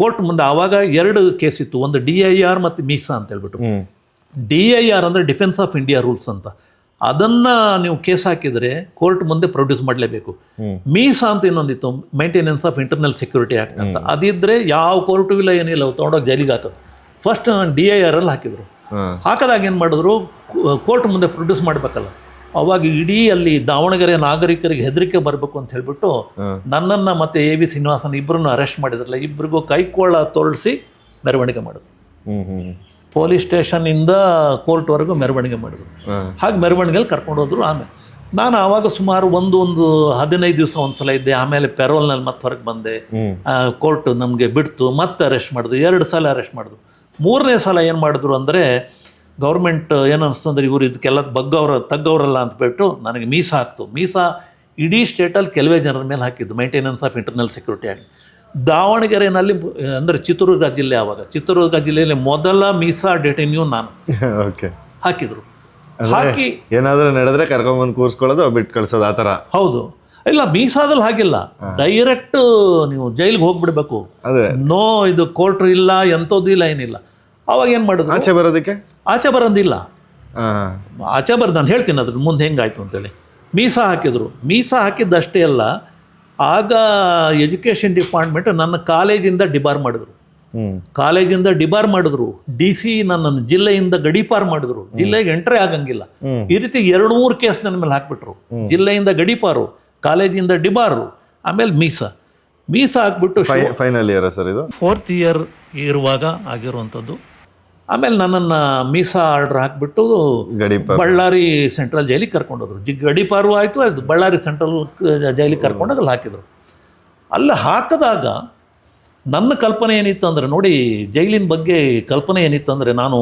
ಕೋರ್ಟ್ ಮುಂದೆ ಆವಾಗ ಎರಡು ಕೇಸ್ ಇತ್ತು. ಒಂದು ಡಿ ಐ ಆರ್ ಮತ್ತು ಮೀಸಾ ಅಂತ ಹೇಳ್ಬಿಟ್ಟು. ಡಿ ಐ ಆರ್ ಅಂದರೆ ಡಿಫೆನ್ಸ್ ಆಫ್ ಇಂಡಿಯಾ ರೂಲ್ಸ್ ಅಂತ. ಅದನ್ನು ನೀವು ಕೇಸ್ ಹಾಕಿದರೆ ಕೋರ್ಟ್ ಮುಂದೆ ಪ್ರೊಡ್ಯೂಸ್ ಮಾಡಲೇಬೇಕು. ಮೀಸಾ ಅಂತ ಇನ್ನೊಂದಿತ್ತು maintenance of internal security act ಅಂತ. ಅದಿದ್ದರೆ ಯಾವ ಕೋರ್ಟು ಇಲ್ಲ ಏನಿಲ್ಲ ಅವು ತೊಗೊಂಡೋಗಿ ಜೈಲಿಗೆ ಹಾಕೋದು. ಫಸ್ಟ್ ನಾನು ಡಿ ಐ ಆರ್ ಹಾಕಿದರು. ಹಾಕಿದ್ರು ಹಾಕದಾಗ ಏನು ಮಾಡಿದ್ರು ಕೋರ್ಟ್ ಮುಂದೆ ಪ್ರೊಡ್ಯೂಸ್ ಮಾಡಬೇಕಲ್ಲ. ಅವಾಗ ಇಡೀ ಅಲ್ಲಿ ದಾವಣಗೆರೆ ನಾಗರಿಕರಿಗೆ ಹೆದರಿಕೆ ಬರಬೇಕು ಅಂತ ಹೇಳ್ಬಿಟ್ಟು ನನ್ನನ್ನ ಮತ್ತು ಎ ವಿ ಶ್ರೀನಿವಾಸನ್ ಇಬ್ಬರನ್ನು ಅರೆಸ್ಟ್ ಮಾಡಿದ್ರಲ್ಲ ಇಬ್ಬರಿಗೂ ಕೈಕೋಳ ತೋರಿಸಿ ಮೆರವಣಿಗೆ ಮಾಡಿದ್ರು. ಹ್ಞೂ ಹ್ಞೂ ಪೊಲೀಸ್ ಸ್ಟೇಷನ್ನಿಂದ ಕೋರ್ಟ್ವರೆಗೂ ಮೆರವಣಿಗೆ ಮಾಡಿದ್ರು. ಹಾಗೆ ಮೆರವಣಿಗೆಯಲ್ಲಿ ಕರ್ಕೊಂಡು ಹೋದ್ರು ಆಮೇಲೆ ನಾನು ಆವಾಗ ಸುಮಾರು ಒಂದು ಒಂದು ಹದಿನೈದು ದಿವಸ ಒಂದು ಸಲ ಇದ್ದೆ ಆಮೇಲೆ ಪೆರೋಲ್ನಲ್ಲಿ ಮತ್ತೆ ಹೊರಗೆ ಬಂದೆ. ಕೋರ್ಟ್ ನಮಗೆ ಬಿಡ್ತು ಮತ್ತೆ ಅರೆಸ್ಟ್ ಮಾಡಿದ್ರು ಎರಡು ಸಲ ಅರೆಸ್ಟ್ ಮಾಡಿದ್ರು. ಮೂರನೇ ಸಲ ಏನು ಮಾಡಿದ್ರು ಅಂದರೆ ಗೌರ್ಮೆಂಟ್ ಏನು ಅನಿಸ್ತು ಅಂದರೆ ಇವರು ಇದಕ್ಕೆಲ್ಲ ಬಗ್ಗವ್ರ ತಗ್ಗವ್ರಲ್ಲ ಅಂತಬಿಟ್ಟು ನನಗೆ ಮೀಸಾ ಹಾಕ್ತು. ಮೀಸಾ ಇಡೀ ಸ್ಟೇಟಲ್ಲಿ ಕೆಲವೇ ಜನರ ಮೇಲೆ ಹಾಕಿದ್ದು ಮೈಂಟೆನೆನ್ಸ್ ಆಫ್ ಇಂಟರ್ನಲ್ ಸೆಕ್ಯೂರಿಟಿ ಆಗಿ ದಾವಣಗೆರೆಯಲ್ಲಿ ಅಂದರೆ ಚಿತ್ರದುರ್ಗ ಜಿಲ್ಲೆ ಆವಾಗ ಚಿತ್ರದುರ್ಗ ಜಿಲ್ಲೆಯಲ್ಲಿ ಮೊದಲ ಮೀಸಾ ಡೆಟೆನ್ಯೂ ನಾನು ಓಕೆ. ಹಾಕಿದರು. ಹಾಕಿ ಏನಾದರೂ ನಡೆದ್ರೆ ಕರ್ಕೊಂಬಂದು ಕೂರಿಸ್ಕೊಳ್ಳೋದು ಬಿಟ್ಟು ಕಳ್ಸೋದು ಆ ಥರ? ಹೌದು. ಇಲ್ಲ ಮೀಸಾದಲ್ಲಿ ಹಾಗಿಲ್ಲ. ಡೈರೆಕ್ಟ್ ನೀವು ಜೈಲಿಗೆ ಹೋಗ್ಬಿಡ್ಬೇಕು. ಅದೇ. ನೋ ಇದು ಕೋರ್ಟ್ರ್ ಇಲ್ಲ ಎಂಥದ್ದು ಇಲ್ಲ ಏನಿಲ್ಲ. ಅವಾಗ ಏನು ಮಾಡೋದು ಆಚೆ ಬರೋದಕ್ಕೆ? ಆಚೆ ಬರೋದಿಲ್ಲ. ಆಚೆ ಬರೋದು ನಾನು ಹೇಳ್ತೀನಿ ಅದ್ರ ಮುಂದೆ ಹೆಂಗಾಯ್ತು ಅಂತೇಳಿ. ಮೀಸಾ ಹಾಕಿದ್ರು. ಮೀಸಾ ಹಾಕಿದ್ದಷ್ಟೇ ಅಲ್ಲ ಆಗ ಎಜುಕೇಷನ್ ಡಿಪಾರ್ಟ್ಮೆಂಟ್ ನನ್ನ ಕಾಲೇಜಿಂದ ಡಿಬಾರ್ ಮಾಡಿದ್ರು. ಕಾಲೇಜಿಂದ ಡಿಬಾರ್ ಮಾಡಿದ್ರು. ಡಿ ಸಿ ನನ್ನನ್ನು ಜಿಲ್ಲೆಯಿಂದ ಗಡೀಪಾರ್ ಮಾಡಿದ್ರು. ಜಿಲ್ಲೆಗೆ ಎಂಟ್ರಿ ಆಗಂಗಿಲ್ಲ. ಈ ರೀತಿ ಎರಡು ಮೂರು ಕೇಸ್ ನನ್ನ ಮೇಲೆ ಹಾಕ್ಬಿಟ್ರು. ಜಿಲ್ಲೆಯಿಂದ ಗಡಿಪಾರು ಕಾಲೇಜಿಂದ ಡಿಬಾರು ಆಮೇಲೆ ಮೀಸಾ. ಮೀಸಾ ಹಾಕ್ಬಿಟ್ಟು ಫೈನಲ್ ಇಯರ್ ಸರ್ ಇದು? ಫೋರ್ತ್ ಇಯರ್ ಇರುವಾಗ ಆಗಿರುವಂಥದ್ದು. ಆಮೇಲೆ ನನ್ನನ್ನು ಮೀಸಾ ಆರ್ಡ್ರ್ ಹಾಕಿಬಿಟ್ಟು ಬಳ್ಳಾರಿ ಸೆಂಟ್ರಲ್ ಜೈಲಿಗೆ ಕರ್ಕೊಂಡೋದ್ರು ಜಿ ಗಡಿಪಾರು ಆಯಿತು ಅದು ಬಳ್ಳಾರಿ ಸೆಂಟ್ರಲ್ ಜೈಲಿಗೆ ಕರ್ಕೊಂಡು ಅಲ್ಲಿ ಹಾಕಿದರು. ಅಲ್ಲಿ ಹಾಕಿದಾಗ ನನ್ನ ಕಲ್ಪನೆ ಏನಿತ್ತು ಅಂದರೆ ನೋಡಿ ಜೈಲಿನ ಬಗ್ಗೆ ಕಲ್ಪನೆ ಏನಿತ್ತು ಅಂದರೆ ನಾನು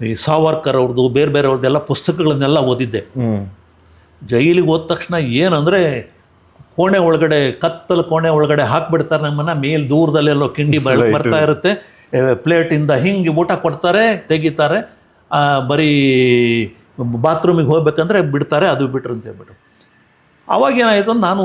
ಈ ಸಾವರ್ಕರ್ ಅವ್ರದ್ದು ಬೇರೆ ಬೇರೆ ಅವ್ರದ್ದೆಲ್ಲ ಪುಸ್ತಕಗಳನ್ನೆಲ್ಲ ಓದಿದ್ದೆ. ಜೈಲಿಗೆ ಹೋದ ತಕ್ಷಣ ಏನಂದರೆ ಕೋಣೆ ಒಳಗಡೆ ಕತ್ತಲು ಕೋಣೆ ಒಳಗಡೆ ಹಾಕಿಬಿಡ್ತಾರೆ ನಮ್ಮನ್ನು ಮೇಲೆ ದೂರದಲ್ಲೆಲ್ಲೋ ಕಿಂಡಿ ಬರ್ತಾ ಇರುತ್ತೆ. ಪ್ಲೇಟಿಂದ ಹಿಂಗೆ ಊಟ ಕೊಡ್ತಾರೆ ತೆಗಿತಾರೆ ಬರೀ ಬಾತ್ರೂಮಿಗೆ ಹೋಗ್ಬೇಕಂದ್ರೆ ಬಿಡ್ತಾರೆ ಅದು ಬಿಟ್ರು ಅಂತ ಹೇಳ್ಬಿಟ್ಟು. ಅವಾಗ ಏನಾಯಿತು ನಾನು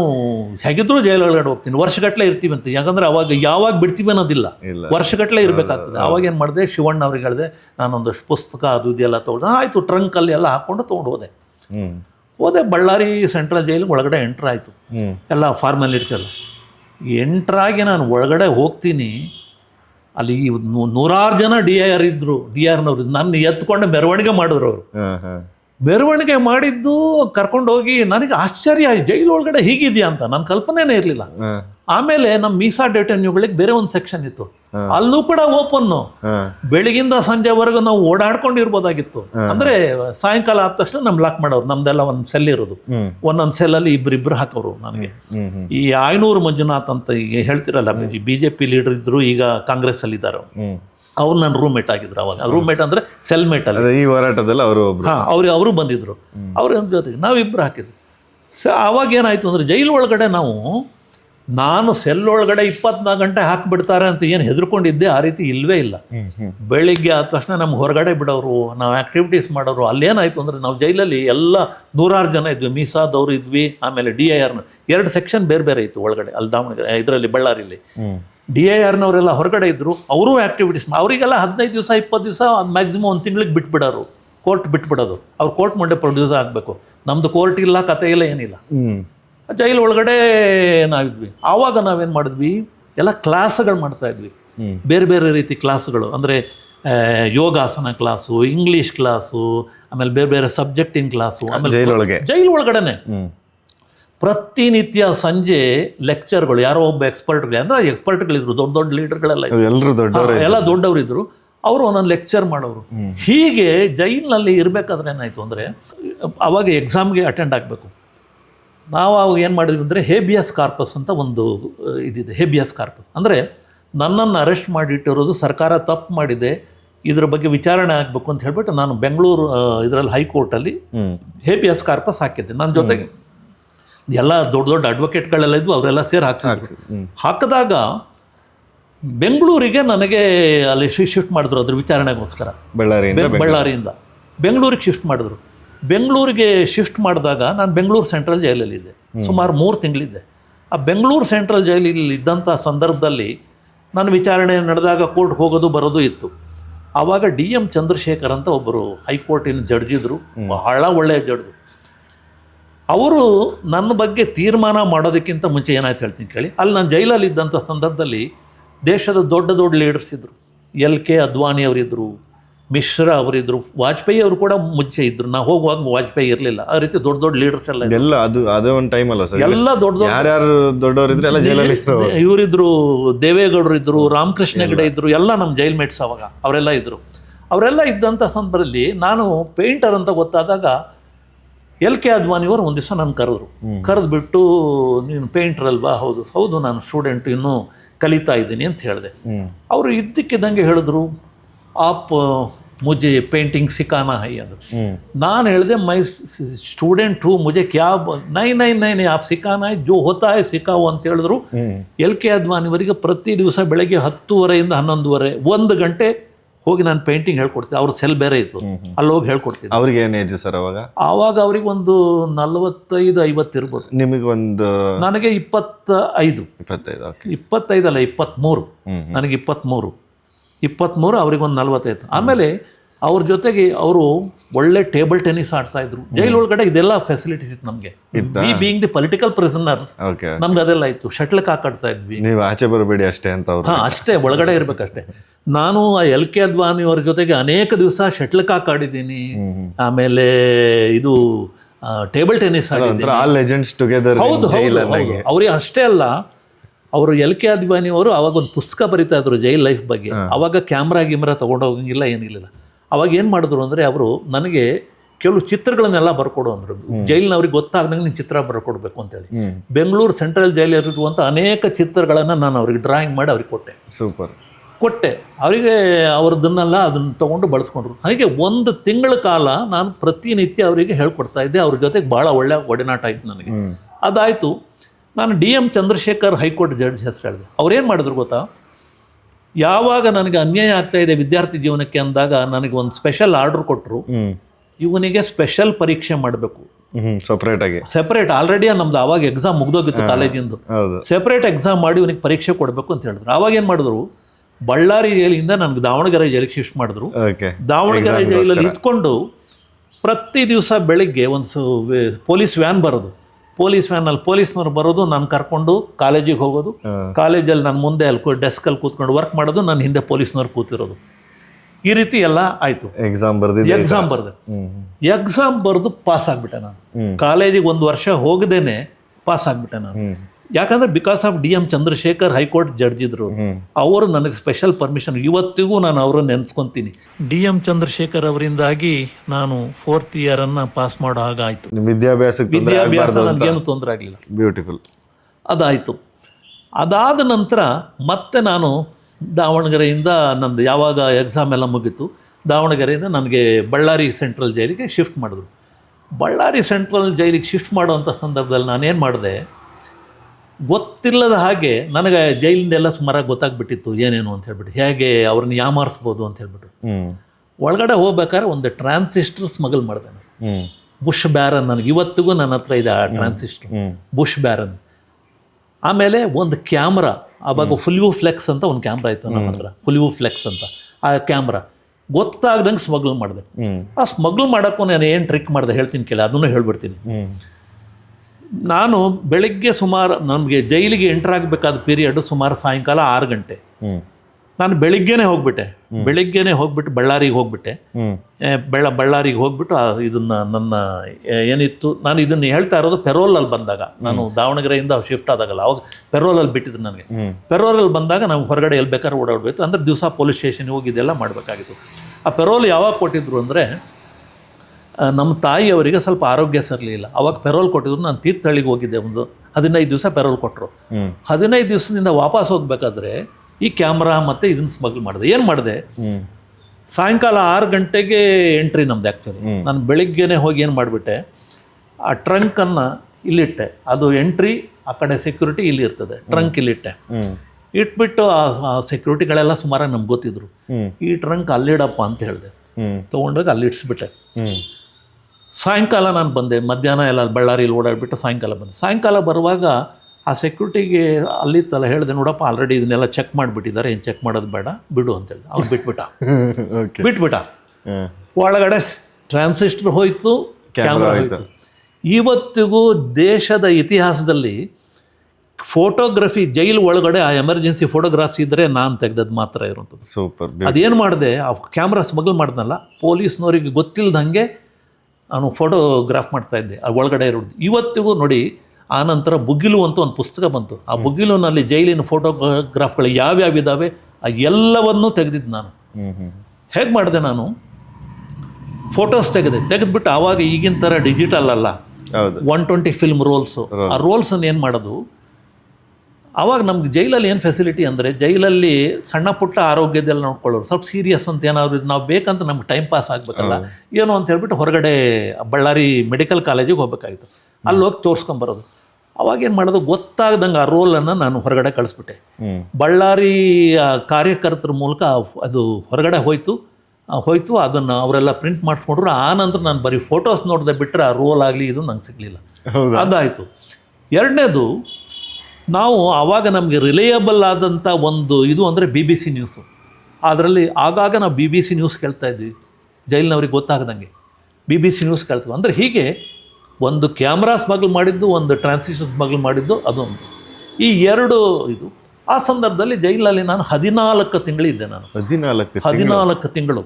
ಹೇಗಿದ್ರೂ ಜೈಲು ಒಳಗಡೆ ಹೋಗ್ತೀನಿ. ವರ್ಷಗಟ್ಟಲೆ ಇರ್ತೀವಿ ಅಂತ. ಯಾಕಂದ್ರೆ ಅವಾಗ ಯಾವಾಗ ಬಿಡ್ತೀವಿ ಅನ್ನೋದಿಲ್ಲ. ವರ್ಷಗಟ್ಟಲೆ ಇರಬೇಕಾಗ್ತದೆ. ಅವಾಗ ಏನು ಮಾಡಿದೆ? ಶಿವಣ್ಣ ಅವ್ರಿಗೆ ಹೇಳಿದೆ ನಾನೊಂದಷ್ಟು ಪುಸ್ತಕ ಅದು ಇದೆಲ್ಲ ತೊಗೊಂಡು ಆಯಿತು ಟ್ರಂಕಲ್ಲಿ ಎಲ್ಲ ಹಾಕ್ಕೊಂಡು ತೊಗೊಂಡು ಹೋದೆ. ಹೋದೆ ಬಳ್ಳಾರಿ ಸೆಂಟ್ರಲ್ ಜೈಲಿಗೆ ಒಳಗಡೆ ಎಂಟ್ರ್ ಆಯಿತು. ಎಲ್ಲ ಫಾರ್ಮಲ್ಲಿ ಇರ್ತಲ್ಲ ಎಂಟ್ರಾಗಿ ನಾನು ಒಳಗಡೆ ಹೋಗ್ತೀನಿ. ಅಲ್ಲಿ ನೂರಾರು ಜನ ಡಿ ಆರ್ ಇದ್ರು ಡಿ ಆರ್ನವ್ರು. ನನ್ನ ಎತ್ಕೊಂಡು ಮೆರವಣಿಗೆ ಮಾಡಿದ್ರು ಅವರು. ಮೆರವಣಿಗೆ ಮಾಡಿದ್ದು ಕರ್ಕೊಂಡು ಹೋಗಿ ನನಗೆ ಆಶ್ಚರ್ಯ ಆಯ್ತು ಜೈಲು ಒಳಗಡೆ ಹೀಗಿದೆಯಾ ಅಂತ. ನನ್ನ ಕಲ್ಪನೆನೇ ಇರಲಿಲ್ಲ. ಆಮೇಲೆ ನಮ್ಮ ಮೀಸಾ ಡೇಟನ್ಯೂಗಳಿಗೆ ಬೇರೆ ಒಂದು ಸೆಕ್ಷನ್ ಇತ್ತು. ಅಲ್ಲೂ ಕೂಡ ಓಪನ್ ಬೆಳಿಗಿಂದ ಸಂಜೆವರೆಗೂ ನಾವು ಓಡಾಡ್ಕೊಂಡು ಇರ್ಬೋದಾಗಿತ್ತು ಅಂದ್ರೆ ಸಾಯಂಕಾಲ ಆದ ತಕ್ಷಣ ನಮ್ ಲಾಕ್ ಮಾಡೋರು ನಮ್ದೆಲ್ಲ ಒಂದು ಸೆಲ್ ಇರೋದು. ಒಂದೊಂದು ಸೆಲ್ಲಲ್ಲಿ ಇಬ್ರು ಹಾಕೋರು ನನಗೆ. ಈ ಆಯನೂರು ಮಂಜುನಾಥ್ ಅಂತ ಈಗ ಹೇಳ್ತಿರಲ್ಲ ಬಿಜೆಪಿ ಜೆ ಪಿ ಲೀಡರ್ ಇದ್ರು ಈಗ ಕಾಂಗ್ರೆಸ್ ಅಲ್ಲಿ ಇದ್ದಾರೆ ಅವ್ರು ನನ್ನ ರೂಮ್ಮೇಟ್ ಆಗಿದ್ರು ಅವಾಗ. ರೂಮ್ಮೇಟ್ ಅಂದ್ರೆ ಸೆಲ್ಮೇಟ್ ಅಲ್ಲ. ಈ ಹೋರಾಟದಲ್ಲಿ ಅವರು ಹಾಂ ಅವ್ರು ಅವರು ಬಂದಿದ್ರು. ಅವ್ರ ಜೊತೆಗೆ ನಾವಿಬ್ಬರು ಹಾಕಿದ್ವಿ. ಸ ಆವಾಗ ಏನಾಯಿತು ಅಂದರೆ ಜೈಲು ಒಳಗಡೆ ನಾವು ನಾನು ಸೆಲ್ ಒಳಗಡೆ ಇಪ್ಪತ್ನಾಲ್ಕು ಗಂಟೆ ಹಾಕಿಬಿಡ್ತಾರೆ ಅಂತ ಏನು ಹೆದರ್ಕೊಂಡಿದ್ದೆ ಆ ರೀತಿ ಇಲ್ಲವೇ ಇಲ್ಲ. ಬೆಳಿಗ್ಗೆ ಆದ ತಕ್ಷಣ ನಮ್ಗೆ ಹೊರಗಡೆ ಬಿಡೋರು ನಾವು ಆ್ಯಕ್ಟಿವಿಟೀಸ್ ಮಾಡೋರು ಅಲ್ಲೇನಾಯಿತು ಅಂದರೆ ನಾವು ಜೈಲಲ್ಲಿ ಎಲ್ಲ ನೂರಾರು ಜನ ಇದ್ವಿ. ಮೀಸಾದವರು ಇದ್ವಿ ಆಮೇಲೆ ಡಿ ಐ ಆರ್ನ ಎರಡು ಸೆಕ್ಷನ್ ಬೇರೆ ಬೇರೆ ಇತ್ತು ಒಳಗಡೆ ಅಲ್ಲಿ ದಾವಣಗೆರೆ ಇದರಲ್ಲಿ ಬಳ್ಳಾರಿಲಿ. ಡಿ ಐ ಆರ್ನವರೆಲ್ಲ ಹೊರಗಡೆ ಇದ್ದರು ಅವರು ಆ್ಯಕ್ಟಿವಿಟೀಸ್ ಅವರಿಗೆಲ್ಲ ಹದಿನೈದು ದಿವಸ ಇಪ್ಪತ್ತು ದಿವಸ ಮ್ಯಾಕ್ಸಿಮಮ್ ಒಂದು ತಿಂಗಳಿಗೆ ಬಿಟ್ಬಿಡೋರು. ಕೋರ್ಟ್ ಬಿಟ್ಬಿಡೋದು. ಅವ್ರು ಕೋರ್ಟ್ ಮುಂದೆ ಪ್ರೊಡ್ಯೂಸ್ ಆಗಬೇಕು. ನಮ್ಮದು ಕೋರ್ಟ್ ಇಲ್ಲ ಕತೆ ಇಲ್ಲ ಏನಿಲ್ಲ. ಜೈಲು ಒಳಗಡೆ ನಾವಿದ್ವಿ. ಆವಾಗ ನಾವೇನು ಮಾಡಿದ್ವಿ? ಎಲ್ಲ ಕ್ಲಾಸ್ಗಳು ಮಾಡ್ತಾ ಇದ್ವಿ. ಹ್ಮ್. ಬೇರೆ ಬೇರೆ ರೀತಿ ಕ್ಲಾಸ್ಗಳು. ಅಂದರೆ ಯೋಗಾಸನ ಕ್ಲಾಸು ಇಂಗ್ಲೀಷ್ ಕ್ಲಾಸು ಆಮೇಲೆ ಬೇರೆ ಬೇರೆ ಸಬ್ಜೆಕ್ಟಿನ ಕ್ಲಾಸು ಆಮೇಲೆ ಜೈಲು ಒಳಗಡೆನೆ. ಹ್ಞೂ ಪ್ರತಿನಿತ್ಯ ಸಂಜೆ ಲೆಕ್ಚರ್ಗಳು ಯಾರೋ ಒಬ್ಬ ಎಕ್ಸ್ಪರ್ಟ್ಗಳು ಅಂದರೆ ಎಕ್ಸ್ಪರ್ಟ್ಗಳಿದ್ರು ದೊಡ್ಡ ದೊಡ್ಡ ಲೀಡರ್ಗಳೆಲ್ಲ. ಎಲ್ಲರೂ ದೊಡ್ಡವರು ಎಲ್ಲ ಅವರು ಒಂದೊಂದು ಲೆಕ್ಚರ್ ಮಾಡೋರು. ಹೀಗೆ ಜೈಲಿನಲ್ಲಿ ಇರಬೇಕಾದ್ರೆ ಏನಾಯಿತು ಅಂದರೆ ಅವಾಗ ಎಕ್ಸಾಮ್ಗೆ ಅಟೆಂಡ್ ಆಗಬೇಕು. ನಾವು ಅವಾಗ ಏನು ಮಾಡಿದ್ವಿ ಅಂದರೆ ಹೇಬಿಯಸ್ ಕಾರ್ಪಸ್ ಅಂತ ಒಂದು ಇದಿದೆ ಹೇಬಿಯಸ್ ಕಾರ್ಪಸ್ ಅಂದರೆ ನನ್ನನ್ನು ಅರೆಸ್ಟ್ ಮಾಡಿಟ್ಟಿರೋದು ಸರ್ಕಾರ ತಪ್ಪು ಮಾಡಿದೆ ಇದ್ರ ಬಗ್ಗೆ ವಿಚಾರಣೆ ಆಗಬೇಕು ಅಂತ ಹೇಳ್ಬಿಟ್ಟು ನಾನು ಬೆಂಗಳೂರು ಇದರಲ್ಲಿ ಹೈಕೋರ್ಟಲ್ಲಿ ಹೇಬಿಯಸ್ ಕಾರ್ಪಸ್ ಹಾಕಿದ್ದೆ. ನನ್ನ ಜೊತೆಗೆ. ಎಲ್ಲ ದೊಡ್ಡ ದೊಡ್ಡ ಅಡ್ವೊಕೇಟ್ಗಳೆಲ್ಲ ಇದ್ವು ಅವರೆಲ್ಲ ಸೇರಿ ಹಾಕ್ಸಿದ್ರು ಹಾಕಿದಾಗ ಬೆಂಗಳೂರಿಗೆ ನನಗೆ ಅಲ್ಲಿ ಶಿಫ್ಟ್ ಮಾಡಿದ್ರು ಅದ್ರ ವಿಚಾರಣೆಗೋಸ್ಕರ. ಬಳ್ಳಾರಿಯಿಂದ ಬಳ್ಳಾರಿಯಿಂದ. ಬೆಂಗಳೂರಿಗೆ ಶಿಫ್ಟ್ ಮಾಡಿದ್ರು. ಬೆಂಗಳೂರಿಗೆ ಶಿಫ್ಟ್ ಮಾಡಿದಾಗ ನಾನು ಬೆಂಗಳೂರು ಸೆಂಟ್ರಲ್ ಜೈಲಲ್ಲಿದ್ದೆ. ಸುಮಾರು ಮೂರು ತಿಂಗಳಿದ್ದೆ. ಆ ಬೆಂಗಳೂರು ಸೆಂಟ್ರಲ್ ಜೈಲಲ್ಲಿ ಇದ್ದಂಥ ಸಂದರ್ಭದಲ್ಲಿ ನಾನು ವಿಚಾರಣೆ ನಡೆದಾಗ ಕೋರ್ಟ್ಗೆ ಹೋಗೋದು ಬರೋದು ಇತ್ತು. ಆವಾಗ ಡಿ ಎಂ ಚಂದ್ರಶೇಖರ್ ಅಂತ ಒಬ್ಬರು ಹೈಕೋರ್ಟಿನ ಜಡ್ಜ್ ಇದ್ದರು ಬಹಳ ಒಳ್ಳೆಯ ಜಡ್ಜು. ಅವರು ನನ್ನ ಬಗ್ಗೆ ತೀರ್ಮಾನ ಮಾಡೋದಕ್ಕಿಂತ ಮುಂಚೆ ಏನಾಯ್ತು ಹೇಳ್ತೀನಿ ಕೇಳಿ. ಅಲ್ಲಿ ನಾನು ಜೈಲಲ್ಲಿ ಇದ್ದಂಥ ಸಂದರ್ಭದಲ್ಲಿ ದೇಶದ ದೊಡ್ಡ ದೊಡ್ಡ ಲೀಡರ್ಸ್ ಇದ್ದರು ಎಲ್ ಕೆ ಅದ್ವಾನಿ ಅವರಿದ್ದರು ಮಿಶ್ರಾ ಅವರಿದ್ದರು ವಾಜಪೇಯಿ ಅವರು ಕೂಡ ಮುಂಚೆ ಇದ್ದರು ನಾವು ಹೋಗುವಾಗ ವಾಜಪೇಯಿ ಇರಲಿಲ್ಲ. ಆ ರೀತಿ ದೊಡ್ಡ ದೊಡ್ಡ ಲೀಡರ್ಸ್ ಎಲ್ಲ. ಎಲ್ಲ ಅದು ಅದೇ ಒಂದು ಟೈಮ್ ಅಲ್ಲ ಸರ್. ಎಲ್ಲ ದೊಡ್ಡ ದೊಡ್ಡ ಯಾರ್ಯಾರು ದೊಡ್ಡವರು ಇದ್ರೆ ಎಲ್ಲ ಜೈಲಲ್ಲಿ ಇವರಿದ್ದರು ಇವರಿದ್ರು ದೇವೇಗೌಡರು ಇದ್ದರು ರಾಮಕೃಷ್ಣ ಹೆಗಡೆ ಇದ್ದರು ಎಲ್ಲ ನಮ್ಮ ಜೈಲ್ ಮೇಟ್ಸ್ ಅವಾಗ. ಅವರೆಲ್ಲ ಇದ್ದರು ಅವರೆಲ್ಲ ಇದ್ದಂಥ ಸಂದರ್ಭದಲ್ಲಿ ನಾನು ಪೇಂಟರ್ ಅಂತ ಗೊತ್ತಾದಾಗ ಎಲ್ ಕೆ ಅದ್ವಾನಿಯವರು ಒಂದು ದಿವಸ ನಾನು ಕರೆದ್ರು. ಕರೆದ್ಬಿಟ್ಟು ನೀನು ಪೇಂಟರ್ ಅಲ್ವಾ? ಹೌದು. ಹೌದು ನಾನು ಸ್ಟೂಡೆಂಟ್ ಇನ್ನೂ ಕಲಿತಾ ಇದ್ದೀನಿ ಅಂತ ಹೇಳಿದೆ. ಅವರು ಇದ್ದಕ್ಕಿದ್ದಂಗೆ ಹೇಳಿದ್ರು ಆಪ್ ಮುಜೆ ಪೇಂಟಿಂಗ್ ಸಿಕಾನಾ ಹೈ ಅಂದರು. ನಾನು ಹೇಳಿದೆ ಮೈ ಸ್ಟೂಡೆಂಟ್ ಹೂ ಮುಜೆ ಕ್ಯಾ ನೈ ನೈ ನೈ ನೈ ಆಪ್ ಸಿಖಾನ ಜೋ ಹೋತಾ ಹೈ ಸಿಕಾವು ಅಂತ ಹೇಳಿದ್ರು. ಎಲ್ ಕೆ ಅದ್ವಾನಿವರಿಗೆ ಪ್ರತಿ ದಿವಸ ಬೆಳಗ್ಗೆ ಹತ್ತುವರೆಯಿಂದ ಹನ್ನೊಂದುವರೆ ಒಂದು ಗಂಟೆ ಹೋಗಿ ನಾನು ಪೇಂಟಿಂಗ್ ಹೇಳ್ಕೊಡ್ತೀನಿ. ಅವ್ರ ಸೆಲ್ ಬೇರೆ ಇತ್ತು. ಅಲ್ಲಿ ಹೋಗಿ ಹೇಳ್ಕೊಡ್ತೀನಿ. ಅವ್ರಿಗೆ ಏನು ಏಜ್ ಸರ್ ಅವಾಗ? ಆವಾಗ ಅವ್ರಿಗೆ ಒಂದು ನಲವತ್ತೈದು ಐವತ್ತು ಇರ್ಬೋದು. ನಿಮಗೆ ಒಂದು ನನಗೆ ಇಪ್ಪತ್ತ ಐದು ಇಪ್ಪತ್ತೈದು ಇಪ್ಪತ್ತೈದಲ್ಲ ಇಪ್ಪತ್ತ್ಮೂರು ನನಗೆ ಇಪ್ಪತ್ತ್ಮೂರು ಇಪ್ಪತ್ತ್ಮೂರು ಅವ್ರಿಗೆ ಒಂದು ನಲ್ವತ್ತೈದು. ಆಮೇಲೆ ಅವ್ರ ಜೊತೆಗೆ ಅವರು ಒಳ್ಳೆ ಟೇಬಲ್ ಟೆನಿಸ್ ಆಡ್ತಾ ಇದ್ರು. ಜೈಲ್ ಒಳಗಡೆ ಇದೆಲ್ಲ ಫೆಸಿಲಿಟೀಸ್ ಇತ್ತು ನಮಗೆ. We being the political prisoners ನಮ್ಗೆ ಅದೆಲ್ಲ ಇತ್ತು. ಶಟ್ಲ್ ಕಾಕಾಡ್ತಾ ಇದ್ವಿ. ನೀವು ಆಚೆ ಬರಬೇಡಿ ಅಷ್ಟೇ ಅಂತ ಅವ್ರು. ಹಾಂ ಅಷ್ಟೇ ಒಳಗಡೆ ಇರಬೇಕಷ್ಟೇ. ನಾನು ಆ ಎಲ್ ಕೆ ಅದ್ವಾನಿ ಅವ್ರ ಜೊತೆಗೆ ಅನೇಕ ದಿವಸ ಶಟ್ಲ್ ಕಾಕಾಡಿದ್ದೀನಿ ಆಮೇಲೆ ಇದು ಟೇಬಲ್ ಟೆನಿಸ್ ಲೆಜೆಂಡ್ಸ್ ಟುಗೆದರ್ ಹೌದು ಅವ್ರಿಗೆ ಅಷ್ಟೇ ಅಲ್ಲ ಅವರು ಎಲ್ ಕೆ ಅದ್ವಾನಿ ಅವರು ಅವಾಗ ಒಂದು ಪುಸ್ತಕ ಬರಿತಾ ಇದ್ರು ಜೈಲ್ ಲೈಫ್ ಬಗ್ಗೆ. ಅವಾಗ ಕ್ಯಾಮ್ರಾ ಗಿಮ್ರಾ ತೊಗೊಂಡೋಗಂಗಿಲ್ಲ ಏನಿಲ್ಲ ಅವಾಗ ಏನು ಮಾಡಿದ್ರು ಅಂದರೆ ಅವರು ನನಗೆ ಕೆಲವು ಚಿತ್ರಗಳನ್ನೆಲ್ಲ ಬರ್ಕೊಡು ಅಂದರು. ಜೈಲಿನವ್ರಿಗೆ ಗೊತ್ತಾಗ್ದಂಗೆ ನೀನು ಚಿತ್ರ ಬರ್ಕೊಡ್ಬೇಕು ಅಂತೇಳಿ. ಬೆಂಗಳೂರು ಸೆಂಟ್ರಲ್ ಜೈಲಿರುವಂಥ ಅನೇಕ ಚಿತ್ರಗಳನ್ನು ನಾನು ಅವ್ರಿಗೆ ಡ್ರಾಯಿಂಗ್ ಮಾಡಿ ಅವ್ರಿಗೆ ಕೊಟ್ಟೆ. ಸೂಪರ್. ಕೊಟ್ಟೆ. ಅವರಿಗೆ ಅವ್ರದ್ದನ್ನೆಲ್ಲ ಅದನ್ನು ತೊಗೊಂಡು ಬಳಸ್ಕೊಂಡ್ರು. ಹಾಗೆ ಒಂದು ತಿಂಗಳ ಕಾಲ ನಾನು ಪ್ರತಿನಿತ್ಯ ಅವರಿಗೆ ಹೇಳ್ಕೊಡ್ತಾ ಇದ್ದೆ. ಅವ್ರ ಜೊತೆಗೆ ಭಾಳ ಒಳ್ಳೆ ಒಡನಾಟ ಆಯಿತು ನನಗೆ. ಅದಾಯಿತು. ನಾನು D M Chandrashekhar high court judge ಹೆಸರು ಹೇಳಿದೆ. ಅವ್ರೇನು ಮಾಡಿದ್ರು ಗೊತ್ತಾ? ಯಾವಾಗ ನನಗೆ ಅನ್ಯಾಯ ಆಗ್ತಾ ಇದೆ ವಿದ್ಯಾರ್ಥಿ ಜೀವನಕ್ಕೆ ಅಂದಾಗ ನನಗೆ ಒಂದು ಸ್ಪೆಷಲ್ ಆರ್ಡರ್ ಕೊಟ್ಟರು ಇವನಿಗೆ ಸ್ಪೆಷಲ್ ಪರೀಕ್ಷೆ ಮಾಡಬೇಕು. ಸಪ್ರೇಟ್ ಆಗಿ. ಸೆಪರೇಟ್ ಆಲ್ರೆಡಿ ನಮ್ದು ಆವಾಗ ಎಕ್ಸಾಮ್ ಮುಗ್ದೋಗಿತ್ತು ಕಾಲೇಜಿಂದು. ಸೆಪರೇಟ್ ಎಕ್ಸಾಮ್ ಮಾಡಿ ಇವನಿಗೆ ಪರೀಕ್ಷೆ ಕೊಡಬೇಕು ಅಂತ ಹೇಳಿದ್ರು. ಆವಾಗ ಏನು ಮಾಡಿದ್ರು? ಬಳ್ಳಾರಿ ಜೈಲಿಂದ ನನಗೆ ದಾವಣಗೆರೆ ಜೈಲಿಗೆ ಶಿಫ್ಟ್ ಮಾಡಿದ್ರು. ಓಕೆ ದಾವಣಗೆರೆ ಜೈಲಲ್ಲಿ ಇದ್ಕೊಂಡು ಪ್ರತಿ ದಿವಸ ಬೆಳಿಗ್ಗೆ ಒಂದು ಪೊಲೀಸ್ ವ್ಯಾನ್ ಬರೋದು. ಪೊಲೀಸ್ ವ್ಯಾನಲ್ಲಿ ಪೊಲೀಸ್ನವ್ರು ಬರೋದು ನಾನು ಕರ್ಕೊಂಡು ಕಾಲೇಜಿಗೆ ಹೋಗೋದು ಕಾಲೇಜಲ್ಲಿ ನಾನು ಮುಂದೆ ಅಲ್ಲಿ ಡೆಸ್ಕಲ್ಲಿ ಕೂತ್ಕೊಂಡು ವರ್ಕ್ ಮಾಡೋದು ನಾನು ಹಿಂದೆ ಪೊಲೀಸ್ನವ್ರು ಕೂತಿರೋದು. ಈ ರೀತಿ ಎಲ್ಲ ಆಯಿತು. ಎಕ್ಸಾಮ್ ಬರ್ದಿದ್ದೆ ಎಕ್ಸಾಮ್ ಬರ್ದೆ. ಎಕ್ಸಾಮ್ ಬರೆದು ಪಾಸ್ ಆಗಿಬಿಟ್ಟೆ ನಾನು. ಕಾಲೇಜಿಗೆ ಒಂದು ವರ್ಷ ಹೋಗದೇನೆ ಪಾಸ್ ಆಗಿಬಿಟ್ಟೆ ನಾನು. ಯಾಕಂದ್ರೆ because of D M Chandrashekhar high court judge ಇದ್ರು ಅವರು ನನಗೆ ಸ್ಪೆಷಲ್ ಪರ್ಮಿಷನ್ ಇವತ್ತಿಗೂ ನಾನು ಅವರನ್ನು ನೆನೆಸ್ಕೊಂತೀನಿ. ಡಿ ಎಂ ಚಂದ್ರಶೇಖರ್ ಅವರಿಂದಾಗಿ ನಾನು ಫೋರ್ತ್ ಇಯರನ್ನು ಪಾಸ್ ಮಾಡೋ ಹಾಗಾಯ್ತು ವಿದ್ಯಾಭ್ಯಾಸ ವಿದ್ಯಾಭ್ಯಾಸ ನನಗೇನು ತೊಂದರೆ ಆಗಲಿಲ್ಲ. ಬ್ಯೂಟಿಫುಲ್ ಅದಾಯಿತು. ಅದಾದ ನಂತರ ಮತ್ತೆ ನಾನು ದಾವಣಗೆರೆಯಿಂದ ನಂದು ಯಾವಾಗ ಎಕ್ಸಾಮ್ ಎಲ್ಲ ಮುಗೀತು ದಾವಣಗೆರೆಯಿಂದ ನನಗೆ ಬಳ್ಳಾರಿ ಸೆಂಟ್ರಲ್ ಜೈಲಿಗೆ ಶಿಫ್ಟ್ ಮಾಡಿದ್ರು. ಬಳ್ಳಾರಿ ಸೆಂಟ್ರಲ್ ಜೈಲಿಗೆ ಶಿಫ್ಟ್ ಮಾಡುವಂಥ ಸಂದರ್ಭದಲ್ಲಿ ನಾನೇನು ಮಾಡಿದೆ ಗೊತ್ತಿಲ್ಲದ ಹಾಗೆ ನನಗೆ ಜೈಲಿಂದೆಲ್ಲ ಸುಮಾರಾಗಿ ಗೊತ್ತಾಗ್ಬಿಟ್ಟಿತ್ತು ಏನೇನು ಅಂತ ಹೇಳ್ಬಿಟ್ಟು. ಹೇಗೆ ಅವ್ರನ್ನ ಯಾಮಾರಿಸ್ಬೋದು ಅಂತ ಹೇಳ್ಬಿಟ್ಟು. ಒಳಗಡೆ ಹೋಗ್ಬೇಕಾದ್ರೆ ಒಂದು ಟ್ರಾನ್ಸಿಸ್ಟರ್ ಸ್ಮಗಲ್ ಮಾಡಿದೆ ನಾನು. ಬುಷ್ ಬ್ಯಾರನ್ ನನಗೆ. ಇವತ್ತಿಗೂ ನನ್ನ ಹತ್ರ ಇದೆ ಆ ಟ್ರಾನ್ಸಿಸ್ಟರ್. Bush barren. ಆಮೇಲೆ ಒಂದು ಕ್ಯಾಮ್ರಾ. ಆವಾಗ ಫುಲ್ ವ್ಯೂ ಫ್ಲೆಕ್ಸ್ ಅಂತ ಒಂದು ಕ್ಯಾಮ್ರಾ ಇತ್ತು ನನ್ನ ಹತ್ರ. ಫುಲ್ ವ್ಯೂ ಫ್ಲೆಕ್ಸ್ ಅಂತ. ಆ ಕ್ಯಾಮ್ರಾ. ಗೊತ್ತಾಗ್ದಂಗೆ ಸ್ಮಗ್ಲ್ ಮಾಡಿದೆ. ಆ ಸ್ಮಗ್ಲ್ ಮಾಡೋಕ್ಕೂ ನಾನು ಏನು ಟ್ರಿಕ್ ಮಾಡಿದೆ ಹೇಳ್ತೀನಿ ಕೇಳಿ. ಅದನ್ನು ಹೇಳ್ಬಿಡ್ತೀನಿ. ನಾನು ಬೆಳಿಗ್ಗೆ ಸುಮಾರು ನಮಗೆ ಜೈಲಿಗೆ ಎಂಟರ್ ಆಗಬೇಕಾದ ಪೀರಿಯಡ್ ಸುಮಾರು ಸಾಯಂಕಾಲ ಆರು ಗಂಟೆ. ನಾನು ಬೆಳಿಗ್ಗೆನೆ ಹೋಗ್ಬಿಟ್ಟೆ. ಬೆಳಿಗ್ಗೆನೆ ಹೋಗ್ಬಿಟ್ಟು ಬಳ್ಳಾರಿಗೆ ಹೋಗ್ಬಿಟ್ಟೆ. ಹ್ಮ್. ಬೆಳ ಬಳ್ಳಾರಿಗೆ ಹೋಗ್ಬಿಟ್ಟು ಇದನ್ನ ನನ್ನ ಏನಿತ್ತು ನಾನು ಇದನ್ನ ಹೇಳ್ತಾ ಇರೋದು ಪೆರೋಲಲ್ಲಿ ಬಂದಾಗ. ನಾನು ದಾವಣಗೆರೆಯಿಂದ ಶಿಫ್ಟ್ ಆದಾಗಲ್ಲ ಅವಾಗ ಪೆರೋಲಲ್ಲಿ ಬಿಟ್ಟಿದ್ರು ನನಗೆ. ಪೆರೋಲ್ ಅಲ್ಲಿ ಬಂದಾಗ ನಾವು ಹೊರಗಡೆ ಎಲ್ಲಿ ಬೇಕಾದ್ರೂ ಓಡಾಡಬೇಕು ಅಂದ್ರೆ ದಿವಸ ಪೊಲೀಸ್ ಸ್ಟೇಷನ್ಗೆ ಹೋಗಿ ಇದೆಲ್ಲ ಮಾಡಬೇಕಾಗಿತ್ತು. ಆ ಪೆರೋಲ್ ಯಾವಾಗ ಕೊಟ್ಟಿದ್ರು ಅಂದರೆ ನಮ್ಮ ತಾಯಿಯವರಿಗೆ ಸ್ವಲ್ಪ ಆರೋಗ್ಯ ಸರಲಿಲ್ಲ. ಅವಾಗ ಪೆರೋಲ್ ಕೊಟ್ಟಿದ್ರು ನಾನು ತೀರ್ಥಹಳ್ಳಿಗೆ ಹೋಗಿದ್ದೆ ಒಂದು ಹದಿನೈದು ದಿವಸ ಪೆರೋಲ್ ಕೊಟ್ಟರು ಹದಿನೈದು ದಿವಸದಿಂದ ವಾಪಸ್ ಹೋಗ್ಬೇಕಾದ್ರೆ ಈ ಕ್ಯಾಮ್ರಾ ಮತ್ತು ಇದನ್ನ ಸ್ಮಗ್ಲ್ ಮಾಡಿದೆ. ಏನು ಮಾಡಿದೆ? ಸಾಯಂಕಾಲ ಆರು ಗಂಟೆಗೆ ಎಂಟ್ರಿ ನಮ್ದು ಆ್ಯಕ್ಚುಲಿ ನಾನು ಬೆಳಿಗ್ಗೆನೇ ಹೋಗಿ ಏನು ಮಾಡಿಬಿಟ್ಟೆ? ಆ ಟ್ರಂಕನ್ನು ಇಲ್ಲಿಟ್ಟೆ. ಅದು ಎಂಟ್ರಿ ಆ ಕಡೆ ಸೆಕ್ಯೂರಿಟಿ ಇಲ್ಲಿ ಇರ್ತದೆ. ಟ್ರಂಕ್ ಇಲ್ಲಿಟ್ಟೆ. ಇಟ್ಬಿಟ್ಟು ಆ ಸೆಕ್ಯೂರಿಟಿಗಳೆಲ್ಲ ಸುಮಾರಾಗಿ ನಮ್ಗೆ ಗೊತ್ತಿದ್ರು. ಈ ಟ್ರಂಕ್ ಅಲ್ಲಿಡಪ್ಪ ಅಂತ ಹೇಳಿದೆ. ತೊಗೊಂಡೋಗಿ ಅಲ್ಲಿ ಇಡ್ಸ್ಬಿಟ್ಟೆ ಹ್ಮ್. ಸಾಯಂಕಾಲ ನಾನು ಬಂದೆ. ಮಧ್ಯಾಹ್ನ ಎಲ್ಲ ಬಳ್ಳಾರಿಲಿ ಓಡಾಡ್ಬಿಟ್ಟು ಸಾಯಂಕಾಲ ಬಂದೆ. ಸಾಯಂಕಾಲ ಬರುವಾಗ ಆ ಸೆಕ್ಯೂರಿಟಿಗೆ ಅಲ್ಲಿತ್ತಲ್ಲ ಹೇಳಿದೆ ನೋಡಪ್ಪ ಆಲ್ರೆಡಿ ಇದನ್ನೆಲ್ಲ ಚೆಕ್ ಮಾಡಿಬಿಟ್ಟಿದ್ದಾರೆ. ಏನು ಚೆಕ್ ಮಾಡೋದು ಬೇಡ. ಬಿಡು ಅಂತ ಹೇಳಿದೆ. ಅವ್ನು ಬಿಟ್ಬಿಟ್ಟ. ಬಿಟ್ಬಿಟ್ಟ. ಒಳಗಡೆ ಟ್ರಾನ್ಸಿಸ್ಟರ್ ಹೋಯಿತು ಕ್ಯಾಮ್ರಾ ಹೋಯ್ತು. ಹೋಯಿತು. ಇವತ್ತಿಗೂ ದೇಶದ ಇತಿಹಾಸದಲ್ಲಿ ಫೋಟೋಗ್ರಫಿ ಜೈಲು ಒಳಗಡೆ ಆ ಎಮರ್ಜೆನ್ಸಿ ಫೋಟೋಗ್ರಾಫ್ಸ್ ಇದ್ದರೆ ನಾನು ತೆಗ್ದದ್ದು ಮಾತ್ರ ಇರುವಂಥದ್ದು. ಸೂಪರ್ ಅದೇನು ಮಾಡಿದೆ ಆ ಕ್ಯಾಮ್ರಾ ಸ್ಮಗಲ್ ಮಾಡ್ದಲ್ಲ ಪೊಲೀಸ್ನವರಿಗೆ ಗೊತ್ತಿಲ್ಲದಂಗೆ ನಾನು ಫೋಟೋಗ್ರಾಫ್ ಮಾಡ್ತಾ ಇದ್ದೆ ಆ ಒಳಗಡೆ ಇರೋದು. ಇವತ್ತಿಗೂ ನೋಡಿ ಆ ನಂತರ ಬುಗಿಲು ಅಂತ ಒಂದು ಪುಸ್ತಕ ಬಂತು. ಆ ಬುಗಿಲುನಲ್ಲಿ ಜೈಲಿನ ಫೋಟೋಗ್ರಾಫ್ಗಳು ಯಾವ್ಯಾವ ಇದ್ದಾವೆ ಆ ಎಲ್ಲವನ್ನೂ ತೆಗೆದಿದ್ದು ನಾನು. ಹೇಗೆ ಮಾಡಿದೆ ನಾನು? ಫೋಟೋಸ್ ತೆಗೆದೆ. ತೆಗೆದ್ಬಿಟ್ಟು ಆವಾಗ ಈಗಿನ ಥರ ಡಿಜಿಟಲ್ ಅಲ್ಲ. ಒನ್ ಟ್ವೆಂಟಿ ಫಿಲ್ಮ್ ರೋಲ್ಸು ಆ ರೋಲ್ಸನ್ನು ಏನು ಮಾಡೋದು? ಆವಾಗ ನಮ್ಗೆ ಜೈಲಲ್ಲಿ ಏನು ಫೆಸಿಲಿಟಿ ಅಂದರೆ ಜೈಲಲ್ಲಿ ಸಣ್ಣ ಪುಟ್ಟ ಆರೋಗ್ಯದೆಲ್ಲ ನೋಡ್ಕೊಳ್ಳೋರು. ಸ್ವಲ್ಪ ಸೀರಿಯಸ್ ಅಂತ ಏನಾದರೂ ಇದು ನಾವು ಬೇಕಂತ ನಮ್ಗೆ ಟೈಮ್ ಪಾಸ್ ಆಗಬೇಕಲ್ಲ. ಏನು ಅಂತ ಹೇಳ್ಬಿಟ್ಟು ಹೊರಗಡೆ ಬಳ್ಳಾರಿ ಮೆಡಿಕಲ್ ಕಾಲೇಜಿಗೆ ಹೋಗ್ಬೇಕಾಗಿತ್ತು. ಅಲ್ಲಿ ಹೋಗಿ ತೋರಿಸ್ಕೊಂಬರೋದು ಅವಾಗ ಏನು ಮಾಡೋದು? ಗೊತ್ತಾಗ್ದಂಗೆ ಆ ರೋಲನ್ನು ನಾನು ಹೊರಗಡೆ ಕಳಿಸ್ಬಿಟ್ಟೆ. ಬಳ್ಳಾರಿ ಕಾರ್ಯಕರ್ತರ ಮೂಲಕ ಅದು ಹೊರಗಡೆ ಹೋಯ್ತು. ಹೋಯ್ತು ಅದನ್ನು ಅವರೆಲ್ಲ ಪ್ರಿಂಟ್ ಮಾಡಿಸ್ಕೊಂಡ್ರು. ಆ ನಂತರ ನಾನು ಬರೀ ಫೋಟೋಸ್ ನೋಡಿದೆ ಬಿಟ್ಟರೆ ಆ ರೋಲ್ ಆಗಲಿ ಇದು ನಂಗೆ ಸಿಗಲಿಲ್ಲ. ಅದಾಯಿತು. ಎರಡನೇದು ನಾವು ಆವಾಗ ನಮಗೆ ರಿಲೇಯಬಲ್ ಆದಂಥ ಒಂದು ಇದು ಅಂದರೆ ಬಿ ಬಿ ಸಿ ನ್ಯೂಸು ಅದರಲ್ಲಿ ಆಗಾಗ ನಾವು ಬಿ ಬಿ ಸಿ ನ್ಯೂಸ್ ಕೇಳ್ತಾ ಇದ್ವಿ. ಜೈಲಿನವ್ರಿಗೆ ಗೊತ್ತಾಗದಂಗೆ. ಬಿ ಬಿ ಸಿ ನ್ಯೂಸ್ ಕೇಳ್ತೀವಿ. ಅಂದರೆ ಹೀಗೆ ಒಂದು ಕ್ಯಾಮ್ರಾ ಸ್ಮಗಲ್ ಮಾಡಿದ್ದು ಒಂದು ಟ್ರಾನ್ಸಿಷನ್ ಸ್ಮಗಲ್ ಮಾಡಿದ್ದು ಅದೊಂದು. ಈ ಎರಡು ಇದು. ಆ ಸಂದರ್ಭದಲ್ಲಿ ಜೈಲಿನಲ್ಲಿ ನಾನು ಹದಿನಾಲ್ಕು ತಿಂಗಳಿದ್ದೆ ನಾನು. ಹದಿನಾಲ್ಕು ಹದಿನಾಲ್ಕು ತಿಂಗಳು.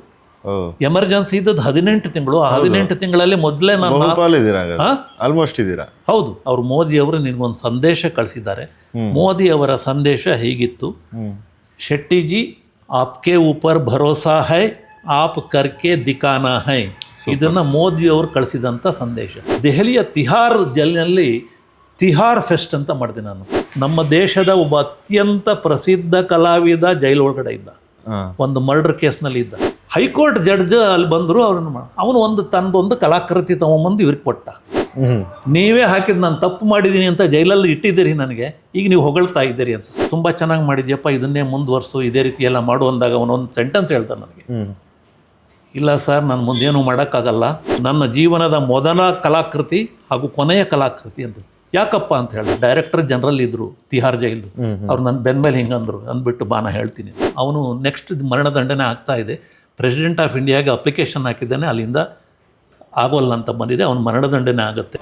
ಎಮರ್ಜೆನ್ಸಿ ಇದ್ದದ್ದು ಹದಿನೆಂಟು ತಿಂಗಳು. ಆ ಹದಿನೆಂಟು ತಿಂಗಳಲ್ಲಿ ಮೊದಲೇ ನಾನು ಆಲ್ಮೋಸ್ಟ್ ಇದ್ದೀರಾ ಹೌದು. ಅವರು ಮೋದಿಯವರು ನಿನಗೊಂದು ಸಂದೇಶ ಕಳಿಸಿದ್ದಾರೆ. ಮೋದಿ ಅವರ ಸಂದೇಶ ಹೀಗಿತ್ತು? ಶೆಟ್ಟಿಜಿ ಆಪ್ಕೆ ಊಪರ್ ಭರೋಸಾ ಹೈ ಆಪ್ ಕರ್ಕೆ ದಿಕಾನಾ ಹೈ. ಇದನ್ನು ಮೋದಿಯವರು ಕಳಿಸಿದಂಥ ಸಂದೇಶ. ದೆಹಲಿಯ ತಿಹಾರ್ ಜಲ್ನಲ್ಲಿ ತಿಹಾರ್ ಫೆಸ್ಟ್ ಅಂತ ಮಾಡಿದೆ ನಾನು. ನಮ್ಮ ದೇಶದ ಒಬ್ಬ ಅತ್ಯಂತ ಪ್ರಸಿದ್ಧ ಕಲಾವಿದ ಜೈಲು ಒಳಗಡೆ ಇದ್ದ ಒಂದು ಮರ್ಡರ್ ಕೇಸ್ನಲ್ಲಿ ಇದ್ದ. ಹೈಕೋರ್ಟ್ ಜಡ್ಜ್ ಅಲ್ಲಿ ಬಂದರು ಅವ್ರನ್ನ ಅವನು ಒಂದು ತನ್ನದೊಂದು ಕಲಾಕೃತಿ ತಗೊಂಬಂದು ಇವ್ರಿಗೆ ಕೊಟ್ಟ. ನೀವೇ ಹಾಕಿದ್ ನಾನು ತಪ್ಪು ಮಾಡಿದ್ದೀನಿ ಅಂತ ಜೈಲಲ್ಲಿ ಇಟ್ಟಿದ್ದೀರಿ ನನಗೆ ಈಗ ನೀವು ಹೊಗಳ್ತಾ ಇದ್ದೀರಿ ಅಂತ. ತುಂಬ ಚೆನ್ನಾಗಿ ಮಾಡಿದ್ಯಪ್ಪ ಇದನ್ನೇ ಮುಂದುವರ್ಸು ಇದೇ ರೀತಿ ಎಲ್ಲ ಮಾಡು ಅಂದಾಗ ಅವನೊಂದು ಸೆಂಟೆನ್ಸ್ ಹೇಳ್ತಾನೆ ನನಗೆ. ಇಲ್ಲ ಸರ್ ನಾನು ಮುಂದೇನು ಮಾಡೋಕ್ಕಾಗಲ್ಲ. ನನ್ನ ಜೀವನದ ಮೊದಲ ಕಲಾಕೃತಿ ಹಾಗೂ ಕೊನೆಯ ಕಲಾಕೃತಿ ಅಂತ. ಯಾಕಪ್ಪ ಅಂತ ಹೇಳಿ ಡೈರೆಕ್ಟರ್ ಜನರಲ್ ಇದ್ದರು ತಿಹಾರ್ ಜೈಲ್ದು. ಅವ್ರು ನನ್ನ ಬೆನ್ಮೇಲೆ ಹಿಂಗಂದ್ರು ಅಂದ್ಬಿಟ್ಟು ಬಾನ ಹೇಳ್ತೀನಿ ಅವನು ನೆಕ್ಸ್ಟ್ ಮರಣದಂಡನೆ ಆಗ್ತಾ ಇದೆ. ಪ್ರೆಸಿಡೆಂಟ್ ಆಫ್ ಇಂಡಿಯಾಗೆ ಅಪ್ಲಿಕೇಶನ್ ಹಾಕಿದ್ದಾನೆ ಅಲ್ಲಿಂದ ಆಗೋಲ್ಲ ಅಂತ ಬಂದಿದೆ ಅವನು ಮರಣದಂಡನೆ ಆಗುತ್ತೆ.